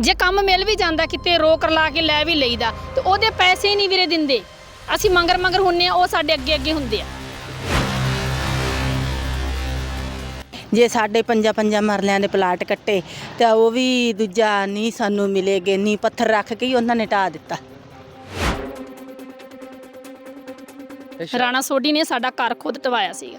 ਜੇ ਕੰਮ ਮਿਲ ਵੀ ਜਾਂਦਾ ਕਿਤੇ ਰੋਕ ਲਾ ਕੇ ਲੈ ਵੀ ਲਈਦਾ ਤੇ ਉਹਦੇ ਪੈਸੇ ਹੀ ਨਹੀਂ ਵੀਰੇ ਦਿੰਦੇ। ਅਸੀਂ ਮੰਗਰ ਮੰਗਰ ਹੁੰਨੇ ਆ ਉਹ ਸਾਡੇ ਅੱਗੇ ਅੱਗੇ ਹੁੰਦੇ ਆ। ਜੇ ਸਾਡੇ ਪੰਜਾ ਪੰਜਾ ਮਰਲਿਆਂ ਦੇ ਪਲਾਟ ਕੱਟੇ ਤਾਂ ਉਹ ਵੀ ਦੂਜਾ ਨਹੀਂ ਸਾਨੂੰ ਮਿਲੇਗੇ ਨਹੀਂ ਪੱਥਰ ਰੱਖ ਕੇ ਹੀ ਉਹਨਾਂ ਨੇ ਢਾ ਦਿੱਤਾ। ਰਾਣਾ ਸੋਢੀ ਨੇ ਸਾਡਾ ਘਰ ਖੁਦ ਟਵਾਇਆ ਸੀਗਾ।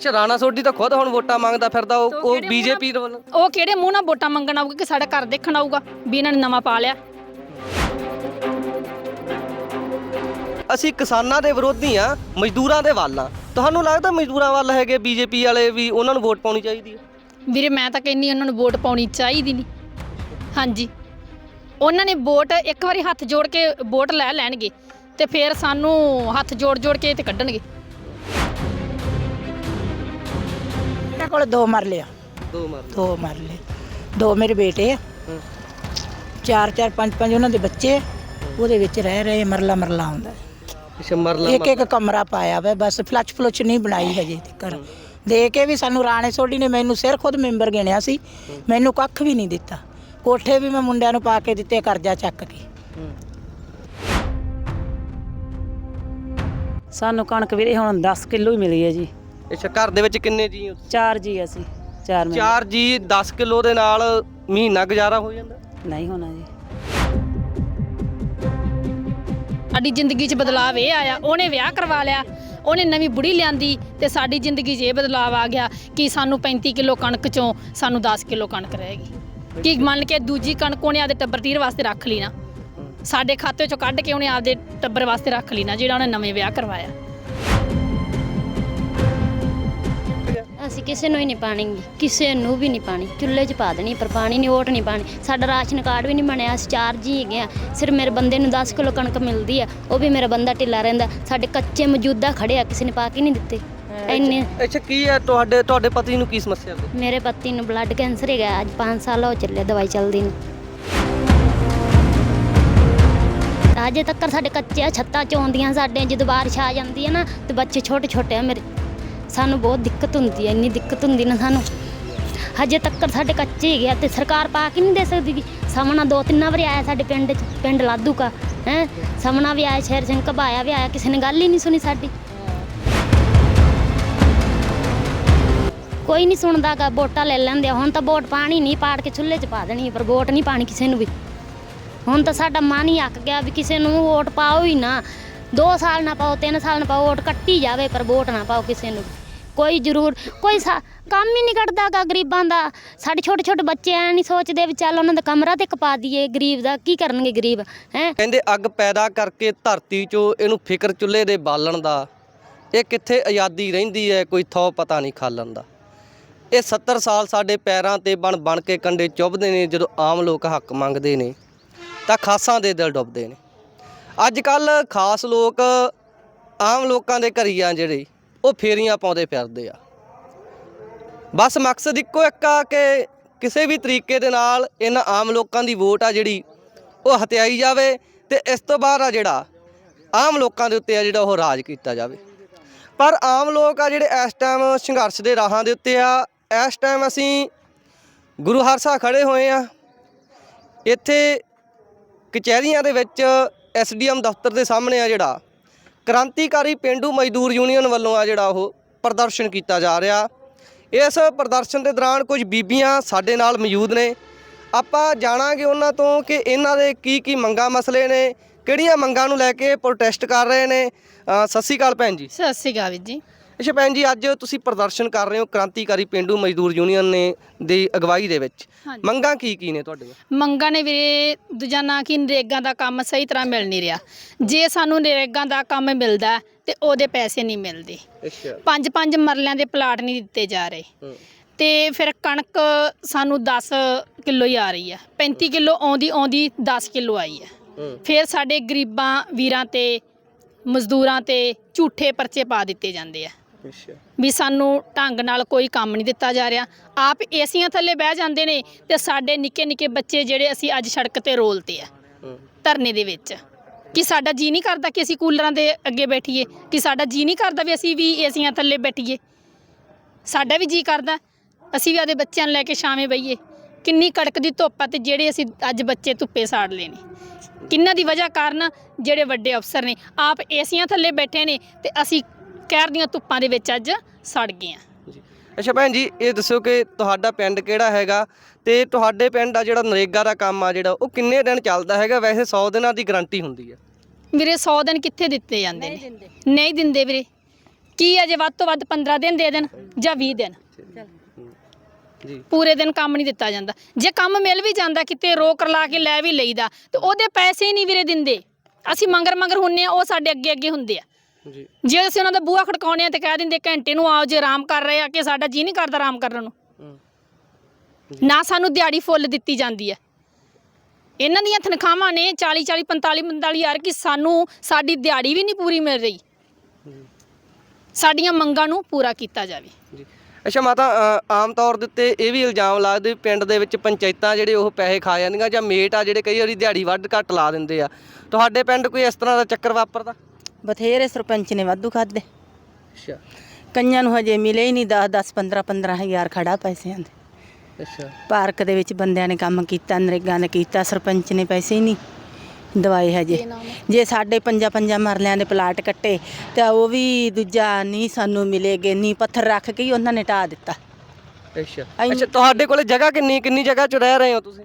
ਅੱਛਾ ਰਾਣਾ ਸੋਢੀ ਤਾਂ ਖੁਦ ਹੁਣ ਵੋਟਾਂ ਮੰਗਦਾ ਫਿਰਦਾ ਉਹ ਉਹ ਕਿਹੜੇ ਬੀਜੇਪੀ ਵੱਲੋਂ। ਉਹ ਕਿਹੜੇ ਮੂੰਹ ਨਾਲ ਵੋਟਾਂ ਮੰਗਣ ਆਊਗਾ ਕਿ ਸਾਡਾ ਘਰ ਦੇਖਣ ਆਊਗਾ ਵੀ ਇਹਨਾਂ ਨੇ ਨਵਾਂ ਪਾ ਲਿਆ? ਅਸੀਂ ਕਿਸਾਨਾਂ ਦੇ ਵਿਰੋਧੀ ਆ ਮਜ਼ਦੂਰਾਂ ਦੇ ਵੱਲ ਆ ਤੁਹਾਨੂੰ ਲੱਗਦਾ ਮਜ਼ਦੂਰਾਂ ਵੱਲ ਹੈਗੇ ਬੀਜੇਪੀ ਵਾਲੇ ਵੀ ਉਹਨਾਂ ਨੂੰ ਵੋਟ ਪਾਉਣੀ ਚਾਹੀਦੀ ਹੈ? ਵੀਰੇ ਮੈਂ ਤਾਂ ਕਹਿੰਨੀ ਉਹਨਾਂ ਨੂੰ ਵੋਟ ਪਾਉਣੀ ਚਾਹੀਦੀ ਨਹੀਂ। ਹਾਂਜੀ। ਉਹਨਾਂ ਨੇ ਵੋਟ ਇੱਕ ਵਾਰੀ ਹੱਥ ਜੋੜ ਕੇ ਵੋਟ ਲੈ ਲੈਣਗੇ ਤੇ ਫਿਰ ਸਾਨੂੰ ਹੱਥ ਜੋੜ ਜੋੜ ਕੇ ਤੇ ਕੱਢਣਗੇ। ਕੋਲ ਦੋ ਮਰਲੇ ਆ। ਦੋ ਮਰ ਦੋ ਮਰਲੇ। ਦੋ ਮੇਰੇ ਬੇਟੇ ਆ। ਚਾਰ ਚਾਰ ਪੰਜ ਪੰਜ ਉਹਨਾਂ ਦੇ ਬੱਚੇ। ਆ। ਉਹਦੇ ਵਿੱਚ ਰਹਿ ਰਹੇ ਮਰਲਾ ਮਰਲਾ ਹੁੰਦਾ ਅੱਛਾ ਮਰਲਾ ਇੱਕ ਇੱਕ ਕਮਰਾ ਪਾਇਆ ਵਾ ਬਸ ਫਲੱਚ ਫਲੁੱਚ ਨਹੀਂ ਬਣਾਈ ਹਜੇ ਤੱਕ। ਦੇ ਕੇ ਵੀ ਸਾਨੂੰ ਰਾਣੇ ਸੋਢੀ ਨੇ ਮੈਨੂੰ ਸਿਰ ਖੁਦ ਮੈਂਬਰ ਗਿਣਿਆ ਸੀ। ਮੈਨੂੰ ਕੱਖ ਵੀ ਨਹੀਂ ਦਿੱਤਾ। ਕੋਠੇ ਵੀ ਮੈਂ ਮੁੰਡਿਆਂ ਨੂੰ ਪਾ ਕੇ ਦਿੱਤੇ ਕਰਜ਼ਾ ਚੱਕ ਕੇ। ਸਾਨੂੰ ਕਣਕ ਵੀਰੇ ਹੁਣ 10 ਕਿਲੋ ਹੀ ਮਿਲੀ ਹੈ ਜੀ। ਅੱਛਾ ਘਰ ਦੇ ਵਿੱਚ ਕਿੰਨੇ ਜੀ ਹੋ ਚਾਰ ਜੀ ਅਸੀਂ ਚਾਰ ਮੈਂ ਚਾਰ ਜੀ 10 ਕਿਲੋ ਦੇ ਨਾਲ ਮਹੀਨਾ ਗੁਜ਼ਾਰਾ ਹੋ ਜਾਂਦਾ? ਨਹੀਂ ਹੋਣਾ ਜੀ। ਸਾਡੀ ਜ਼ਿੰਦਗੀ 'ਚ ਬਦਲਾਅ ਇਹ ਆਇਆ ਉਹਨੇ ਵਿਆਹ ਕਰਵਾ ਲਿਆ ਉਹਨੇ ਨਵੀਂ ਬੁੜੀ ਲਿਆਂਦੀ ਤੇ ਸਾਡੀ ਜ਼ਿੰਦਗੀ 'ਚ ਇਹ ਬਦਲਾਅ ਆ ਗਿਆ ਕਿ ਸਾਨੂੰ 35 ਕਿਲੋ ਕਣਕ 'ਚੋਂ ਸਾਨੂੰ 10 ਕਿਲੋ ਕਣਕ ਰਹੇਗੀ। ਕਿ ਮੰਨ ਕੇ ਦੂਜੀ ਕਣਕ ਉਹਨੇ ਆਪਦੇ ਟੱਬਰ ਤੀਰ ਵਾਸਤੇ ਰੱਖ ਲਈ ਨਾ ਸਾਡੇ ਖਾਤੇ 'ਚੋਂ ਕੱਢ ਕੇ ਉਹਨੇ ਆਪਦੇ ਟੱਬਰ ਵਾਸਤੇ ਰੱਖ ਲਈ ਨਾ ਜਿਹੜਾ ਉਹਨੇ ਨਵੇਂ ਵਿਆਹ ਕਰਵਾਇਆ। ਅਸੀਂ ਕਿਸੇ ਨੂੰ ਹੀ ਨਹੀਂ ਪਾਣੀਗੀ ਕਿਸੇ ਨੂੰ ਵੀ ਨਹੀਂ ਪਾਣੀ। ਚੁੱਲ੍ਹੇ 'ਚ ਪਾ ਦੇਣੀ ਪਰ ਪਾਣੀ ਨਹੀਂ ਓਟ ਨਹੀਂ ਪਾਣੀ। ਸਾਡਾ ਰਾਸ਼ਨ ਕਾਰਡ ਵੀ ਨਹੀਂ ਬਣਿਆ ਅਸੀਂ ਚਾਰ ਜੀ ਹੈਗੇ ਆ। ਸਿਰ ਮੇਰੇ ਬੰਦੇ ਨੂੰ 10 ਕਿਲੋ ਕਣਕ ਮਿਲਦੀ ਆ ਉਹ ਵੀ ਮੇਰਾ ਬੰਦਾ ਢਿੱਲਾ ਰਹਿੰਦਾ। ਸਾਡੇ ਕੱਚੇ ਮੌਜੂਦਾ ਖੜੇ ਆ ਕਿਸੇ ਨੇ ਪਾ ਕੇ ਨਹੀਂ ਦਿੱਤੇ। ਇੰਨੇ ਅੱਛਾ ਕੀ ਹੈ ਤੁਹਾਡੇ ਤੁਹਾਡੇ ਪਤੀ ਨੂੰ ਕੀ ਸਮੱਸਿਆ ਹੈ ਮੇਰੇ ਪਤੀ ਨੂੰ ਬਲੱਡ ਕੈਂਸਰ ਹੈਗਾ ਅੱਜ 5 ਸਾਲ ਹੋ ਚੱਲੇ ਦਵਾਈ ਚੱਲਦੀ ਨੂੰ। ਅਜੇ ਤੱਕ ਸਾਡੇ ਕੱਚੇ ਆ ਛੱਤਾਂ ਚ ਆਉਂਦੀਆਂ ਸਾਡੇ ਜਦੋਂ ਬਾਰਿਸ਼ ਆ ਜਾਂਦੀ ਹੈ ਨਾ ਤੇ ਬੱਚੇ ਛੋਟੇ ਛੋਟੇ ਆ ਮੇਰੇ। ਸਾਨੂੰ ਬਹੁਤ ਦਿੱਕਤ ਹੁੰਦੀ ਹੈ, ਇੰਨੀ ਦਿੱਕਤ ਹੁੰਦੀ ਨਾ ਸਾਨੂੰ। ਹਜੇ ਤੱਕ ਸਾਡੇ ਕੱਚੇ ਹੈਗੇ ਆ ਤੇ ਸਰਕਾਰ ਪਾ ਕੇ ਨਹੀਂ ਦੇ ਸਕਦੀ ਗੀ। ਸਾਹਮਣਾ ਦੋ ਤਿੰਨਾਂ ਵਾਰੀ ਆਇਆ ਸਾਡੇ ਪਿੰਡ ਚ, ਪਿੰਡ ਲਾਧੂ ਕਾ, ਹੈ। ਸਾਹਮਣਾ ਵੀ ਆਇਆ, ਸ਼ਹਿਰ ਸਿੰਘ ਘਬਾਇਆ ਵੀ ਆਇਆ, ਕਿਸੇ ਨੇ ਗੱਲ ਹੀ ਨਹੀਂ ਸੁਣੀ ਸਾਡੀ। ਕੋਈ ਨਹੀਂ ਸੁਣਦਾਗਾ ਵੋਟਾਂ ਲੈ ਲੈਂਦੇ ਆ। ਹੁਣ ਤਾਂ ਵੋਟ ਪਾਣੀ ਨਹੀਂ, ਪਾੜ ਕੇ ਚੁੱਲ੍ਹੇ 'ਚ ਪਾ ਦੇਣੀ ਪਰ ਵੋਟ ਨਹੀਂ ਪਾਣੀ ਕਿਸੇ ਨੂੰ ਵੀ। ਹੁਣ ਤਾਂ ਸਾਡਾ ਮਨ ਹੀ ਅੱਕ ਗਿਆ ਵੀ ਕਿਸੇ ਨੂੰ ਵੋਟ ਪਾਓ ਹੀ ਨਾ। 2 ਸਾਲ ਨਾ ਪਾਓ 3 ਸਾਲ ਨਾ ਪਾਓ, ਵੋਟ ਕੱਟੀ ਜਾਵੇ, ਪਰ ਵੋਟ ਨਾ ਪਾਓ ਕਿਸੇ ਨੂੰ ਵੀ। ਕੋਈ ਜ਼ਰੂਰ, ਕੋਈ ਸਾ- ਕੰਮ ਹੀ ਨਹੀਂ ਕੱਢਦਾ ਗਾ ਗਰੀਬਾਂ ਦਾ। ਸਾਡੇ ਛੋਟੇ ਛੋਟੇ ਬੱਚੇ ਐ ਨਹੀਂ ਸੋਚਦੇ ਵੀ ਚੱਲ ਉਹਨਾਂ ਦਾ ਕਮਰਾ ਤੇ ਕਪਾ ਦਈਏ ਗਰੀਬ ਦਾ, ਕੀ ਕਰਨਗੇ ਗਰੀਬ, ਹੈ? ਕਹਿੰਦੇ ਅੱਗ ਪੈਦਾ ਕਰਕੇ ਧਰਤੀ 'ਚੋਂ ਇਹਨੂੰ ਫਿਕਰ ਚੁੱਲ੍ਹੇ ਦੇ ਬਾਲਣ ਦਾ। ਇਹ ਕਿੱਥੇ ਆਜ਼ਾਦੀ ਰਹਿੰਦੀ ਹੈ, ਕੋਈ ਥੋ ਪਤਾ ਨਹੀਂ ਖਾਲਣ ਦਾ। ਇਹ 70 ਸਾਲ ਸਾਡੇ ਪੈਰਾਂ ਤੇ ਬਣ ਬਣ ਕੇ ਕੰਡੇ ਚੁੱਭਦੇ ਨੇ, ਜਦੋਂ ਆਮ ਲੋਕ ਹੱਕ ਮੰਗਦੇ ਨੇ, ਤਾਂ ਖਾਸਾਂ ਦੇ ਦਿਲ ਡੁੱਬਦੇ ਨੇ। ਅੱਜ ਕੱਲ ਖਾਸ ਲੋਕ ਆਮ ਲੋਕਾਂ ਦੇ ਘਰੀ ਆ ਜਿਹੜੇ ਉਹ ਫੇਰੀਆਂ ਪਾਉਂਦੇ ਫਿਰਦੇ ਆ। ਬਸ ਮਕਸਦ ਇੱਕੋ ਇੱਕ ਆ ਕਿ ਕਿਸੇ ਵੀ ਤਰੀਕੇ ਦੇ ਨਾਲ ਇਹਨਾਂ ਆਮ ਲੋਕਾਂ ਦੀ ਵੋਟ ਆ ਜਿਹੜੀ ਉਹ ਹਤਿਆਈ ਜਾਵੇ ਤੇ ਇਸ ਤੋਂ ਬਾਅਦ ਆ ਜਿਹੜਾ ਆਮ ਲੋਕਾਂ ਦੇ ਉੱਤੇ ਆ ਜਿਹੜਾ ਉਹ ਰਾਜ ਕੀਤਾ ਜਾਵੇ। ਪਰ ਆਮ ਲੋਕ ਆ ਜਿਹੜੇ ਇਸ ਟਾਈਮ ਸੰਘਰਸ਼ ਦੇ ਰਾਹਾਂ ਦੇ ਉੱਤੇ ਆ, ਇਸ ਟਾਈਮ ਅਸੀਂ ਗੁਰੂ ਹਰਸਾ ਖੜੇ ਹੋਏ ਆ। ਇੱਥੇ ਕਚਹਿਰੀਆਂ ਦੇ ਵਿੱਚ ਐਸਡੀਐਮ ਦਫ਼ਤਰ ਦੇ ਸਾਹਮਣੇ ਆ ਜਿਹੜਾ ਕ੍ਰਾਂਤੀਕਾਰੀ ਪਿੰਡੂ ਮਜ਼ਦੂਰ ਯੂਨੀਅਨ ਵੱਲੋਂ ਆ ਜਿਹੜਾ ਉਹ ਪ੍ਰਦਰਸ਼ਨ ਕੀਤਾ ਜਾ ਰਿਹਾ। ਇਸ ਪ੍ਰਦਰਸ਼ਨ ਦੇ ਦੌਰਾਨ ਕੁਝ ਬੀਬੀਆਂ ਸਾਡੇ ਨਾਲ ਮੌਜੂਦ ਨੇ। ਆਪਾਂ ਜਾਣਾਂਗੇ ਉਹਨਾਂ ਤੋਂ ਕਿ ਇਹਨਾਂ ਦੇ ਕੀ ਕੀ ਮੰਗਾਂ ਮਸਲੇ ਨੇ ਕਿਹੜੀਆਂ ਮੰਗਾਂ ਨੂੰ ਲੈ ਕੇ ਪ੍ਰੋਟੈਸਟ ਕਰ ਰਹੇ ਨੇ। ਅ, ਸਤਿ ਸ਼੍ਰੀ ਅਕਾਲ ਭੈਣ ਜੀ। ਸਤਿ ਸ਼੍ਰੀ ਅਕਾਲ ਵੀਰ ਜੀ। ਅੱਛਾ ਭੈਣ ਜੀ ਅੱਜ ਤੁਸੀਂ ਪ੍ਰਦਰਸ਼ਨ ਕਰ ਰਹੇ ਹੋ ਕ੍ਰਾਂਤੀਕਾਰੀ ਪਿੰਡੂ ਮਜ਼ਦੂਰ ਯੂਨੀਅਨ ਨੇ ਦੀ ਅਗਵਾਈ ਦੇ ਵਿੱਚ। ਹਾਂਜੀ। ਮੰਗਾਂ ਕੀ ਕੀ ਨੇ ਤੁਹਾਡੀਆਂ? ਮੰਗਾਂ ਨੇ ਵੀਰੇ ਦੂਜਾ ਨਾ ਕਿ ਨਰੇਗਾ ਦਾ ਕੰਮ ਸਹੀ ਤਰ੍ਹਾਂ ਮਿਲ ਨਹੀਂ ਰਿਹਾ। ਜੇ ਸਾਨੂੰ ਨਰੇਗਾ ਦਾ ਕੰਮ ਮਿਲਦਾ ਤੇ ਉਹਦੇ ਪੈਸੇ ਨਹੀਂ ਮਿਲਦੇ। ਅੱਛਾ। ਪੰਜ ਪੰਜ ਮਰਲਿਆਂ ਦੇ ਪਲਾਟ ਨਹੀਂ ਦਿੱਤੇ ਜਾ ਰਹੇ। ਤੇ ਫਿਰ ਕਣਕ ਸਾਨੂੰ 10 ਕਿਲੋ ਹੀ ਆ ਰਹੀ ਹੈ 35 ਕਿਲੋ ਆਉਂਦੀ ਆਉਂਦੀ 10 ਕਿਲੋ ਆਈ ਹੈ। ਫਿਰ ਸਾਡੇ ਗਰੀਬਾਂ ਵੀਰਾਂ ਤੇ ਮਜ਼ਦੂਰਾਂ ਤੇ ਝੂਠੇ ਪਰਚੇ ਪਾ ਦਿੱਤੇ ਜਾਂਦੇ ਆ। ਅੱਛਾ। ਵੀ ਸਾਨੂੰ ਢੰਗ ਨਾਲ ਕੋਈ ਕੰਮ ਨਹੀਂ ਦਿੱਤਾ ਜਾ ਰਿਹਾ। ਆਪ ਏਸੀਆਂ ਥੱਲੇ ਬਹਿ ਜਾਂਦੇ ਨੇ ਤੇ ਸਾਡੇ ਨਿੱਕੇ ਨਿੱਕੇ ਬੱਚੇ ਜਿਹੜੇ ਅਸੀਂ ਅੱਜ ਸੜਕ ਤੇ ਰੋਲਤੇ ਆ ਧਰਨੇ ਦੇ ਵਿੱਚ। ਕਿ ਸਾਡਾ ਜੀ ਨਹੀਂ ਕਰਦਾ ਕਿ ਅਸੀਂ ਕੂਲਰਾਂ ਦੇ ਅੱਗੇ ਬੈਠੀਏ ਕਿ ਸਾਡਾ ਜੀ ਨਹੀਂ ਕਰਦਾ ਵੀ ਅਸੀਂ ਵੀ ਏਸੀਆਂ ਥੱਲੇ ਬੈਠੀਏ। ਸਾਡਾ ਵੀ ਜੀ ਕਰਦਾ ਅਸੀਂ ਵੀ ਆਦੇ ਬੱਚਿਆਂ ਨੂੰ ਲੈ ਕੇ ਛਾਵੇਂ ਬਈਏ। ਕਿੰਨੀ ਕੜਕਦੀ ਧੁੱਪ ਆ ਤੇ ਜਿਹੜੇ ਅਸੀਂ ਅੱਜ ਬੱਚੇ ਧੁੱਪੇ ਸਾੜ ਲਏ ਨੇ। ਕਿੰਨਾਂ ਦੀ ਵਜ੍ਹਾ ਕਾਰਨ ਜਿਹੜੇ ਵੱਡੇ ਅਫਸਰ ਨੇ ਆਪ ਏਸੀਆਂ ਥੱਲੇ ਬੈਠੇ ਨੇ ਤੇ ਅਸੀਂ ਕਹਿਰ ਦੀਆਂ ਧੁੱਪਾਂ ਦੇ ਵਿੱਚ ਅੱਜ ਸੜ ਗਏ ਆ ਜੀ। ਅੱਛਾ ਭੈਣ ਜੀ ਇਹ ਦੱਸਿਓ ਕਿ ਤੁਹਾਡਾ ਪਿੰਡ ਕਿਹੜਾ ਹੈਗਾ ਤੇ ਤੁਹਾਡੇ ਪਿੰਡ ਆ ਜਿਹੜਾ ਨਰੇਗਾ ਦਾ ਕੰਮ ਆ ਜਿਹੜਾ ਉਹ ਕਿੰਨੇ ਦਿਨ ਚੱਲਦਾ ਹੈਗਾ? ਵੈਸੇ 100 ਦਿਨਾਂ ਦੀ ਗਾਰੰਟੀ ਹੁੰਦੀ ਹੈ ਵੀਰੇ 100 ਦਿਨ ਕਿੱਥੇ ਦਿੱਤੇ ਜਾਂਦੇ ਨੇ? ਨਹੀਂ ਦਿੰਦੇ। ਵੀਰੇ। ਕੀ ਅਜੇ ਵੱਧ ਤੋਂ ਵੱਧ 15 ਦਿਨ ਦੇ ਦੇਣ ਜਾਂ 20 ਦਿਨ? ਜੀ। ਪੂਰੇ ਦਿਨ ਕੰਮ ਨਹੀਂ ਦਿੱਤਾ ਜਾਂਦਾ। ਜੇ ਕੰਮ ਮਿਲ ਵੀ ਜਾਂਦਾ ਕਿਤੇ ਰੋਕ ਲਾ ਕੇ ਲੈ ਵੀ ਲਈਦਾ ਤੇ ਉਹਦੇ ਪੈਸੇ ਹੀ ਨਹੀਂ ਵੀਰੇ ਦਿੰਦੇ। ਅਸੀਂ ਮੰਗਰ ਮੰਗਰ ਹੁੰਨੇ ਆ ਉਹ ਸਾਡੇ ਅੱਗੇ ਅੱਗੇ ਹੁੰਦੇ ਆ। ਜੀ। ਜੇ ਅਸੀਂ ਉਹਨਾਂ ਦਾ ਬੂਹਾ ਖੜਕਾਉਣੇ ਆ ਤੇ ਕਹਿ ਦਿੰਦੇ ਘੰਟੇ ਨੂੰ ਆਓ ਜੇ ਆਰਾਮ ਕਰ ਰਹੇ ਆ ਕਿ ਸਾਡਾ ਜੀ ਨਹੀਂ ਕਰਦਾ ਆਰਾਮ ਕਰਨ ਨੂੰ। ਹੂੰ। ਨਾ ਸਾਨੂੰ ਦਿਹਾੜੀ ਫੁੱਲ ਦਿੱਤੀ ਜਾਂਦੀ ਹੈ। ਇਹਨਾਂ ਦੀਆਂ ਤਨਖਾਹਾਂ ਨੇ 40 40 45 45 ਹਜ਼ਾਰ ਕਿ ਸਾਨੂੰ ਸਾਡੀ ਦਿਹਾੜੀ ਵੀ ਨਹੀਂ ਪੂਰੀ ਮਿਲ ਰਹੀ। ਸਾਡੀਆਂ ਮੰਗਾਂ ਨੂੰ ਪੂਰਾ ਕੀਤਾ ਜਾਵੇ। ਜੀ। ਅੱਛਾ ਮਾਤਾ ਅ, ਆਮ ਤੌਰ ਦੇ ਉੱਤੇ ਇਹ ਵੀ ਇਲਜ਼ਾਮ ਲੱਗਦੇ ਵੀ ਪਿੰਡ ਦੇ ਵਿੱਚ ਪੰਚਾਇਤਾਂ ਜਿਹੜੇ ਉਹ ਪੈਸੇ ਖਾ ਜਾਂਦੀਆਂ ਜਾਂ ਮੇਟ ਆ ਜਿਹੜੇ ਕਈ ਵਾਰੀ ਦਿਹਾੜੀ ਵੱਧ ਘੱਟ ਲਾ ਦਿੰਦੇ ਆ। ਤੁਹਾਡੇ ਪਿੰਡ ਕੋਈ ਇਸ ਤਰ੍ਹਾਂ ਦਾ ਚੱਕਰ ਵਾਪਰਦਾ? ਬਥੇਰੇ ਸਰਪੰਚ ਨੇ ਵਾਧੂ ਖਾਦੇ ਅੱਛਾ। ਕਈਆਂ ਨੂੰ ਹਜੇ ਮਿਲੇ ਹੀ ਨਹੀਂ 10 10 15 15 ਹਜ਼ਾਰ ਖੜਾ ਪੈਸਿਆਂ ਦੇ। ਅੱਛਾ। ਪਾਰਕ ਦੇ ਵਿੱਚ ਬੰਦਿਆਂ ਨੇ ਕੰਮ ਕੀਤਾ ਨਰੇਗਾ ਨੇ ਕੀਤਾ ਸਰਪੰਚ ਨੇ ਪੈਸੇ ਹੀ ਨਹੀਂ ਦਵਾਏ ਹਜੇ। ਜੇ ਸਾਡੇ ਪੰਜਾ ਪੰਜਾ ਮਰਲਿਆਂ ਦੇ ਪਲਾਟ ਕੱਟੇ ਤਾਂ ਉਹ ਵੀ ਦੂਜਾ ਨਹੀਂ ਸਾਨੂੰ ਮਿਲੇਗੇ ਨਹੀਂ ਪੱਥਰ ਰੱਖ ਕੇ ਹੀ ਉਹਨਾਂ ਨੇ ਢਾ ਦਿੱਤਾ। ਅੱਛਾ। ਅੱਛਾ ਤੁਹਾਡੇ ਕੋਲੇ ਜਗ੍ਹਾ ਕਿੰਨੀ ਕਿੰਨੀ ਜਗ੍ਹਾ 'ਚ ਰਹਿ ਰਹੇ ਹੋ ਤੁਸੀਂ?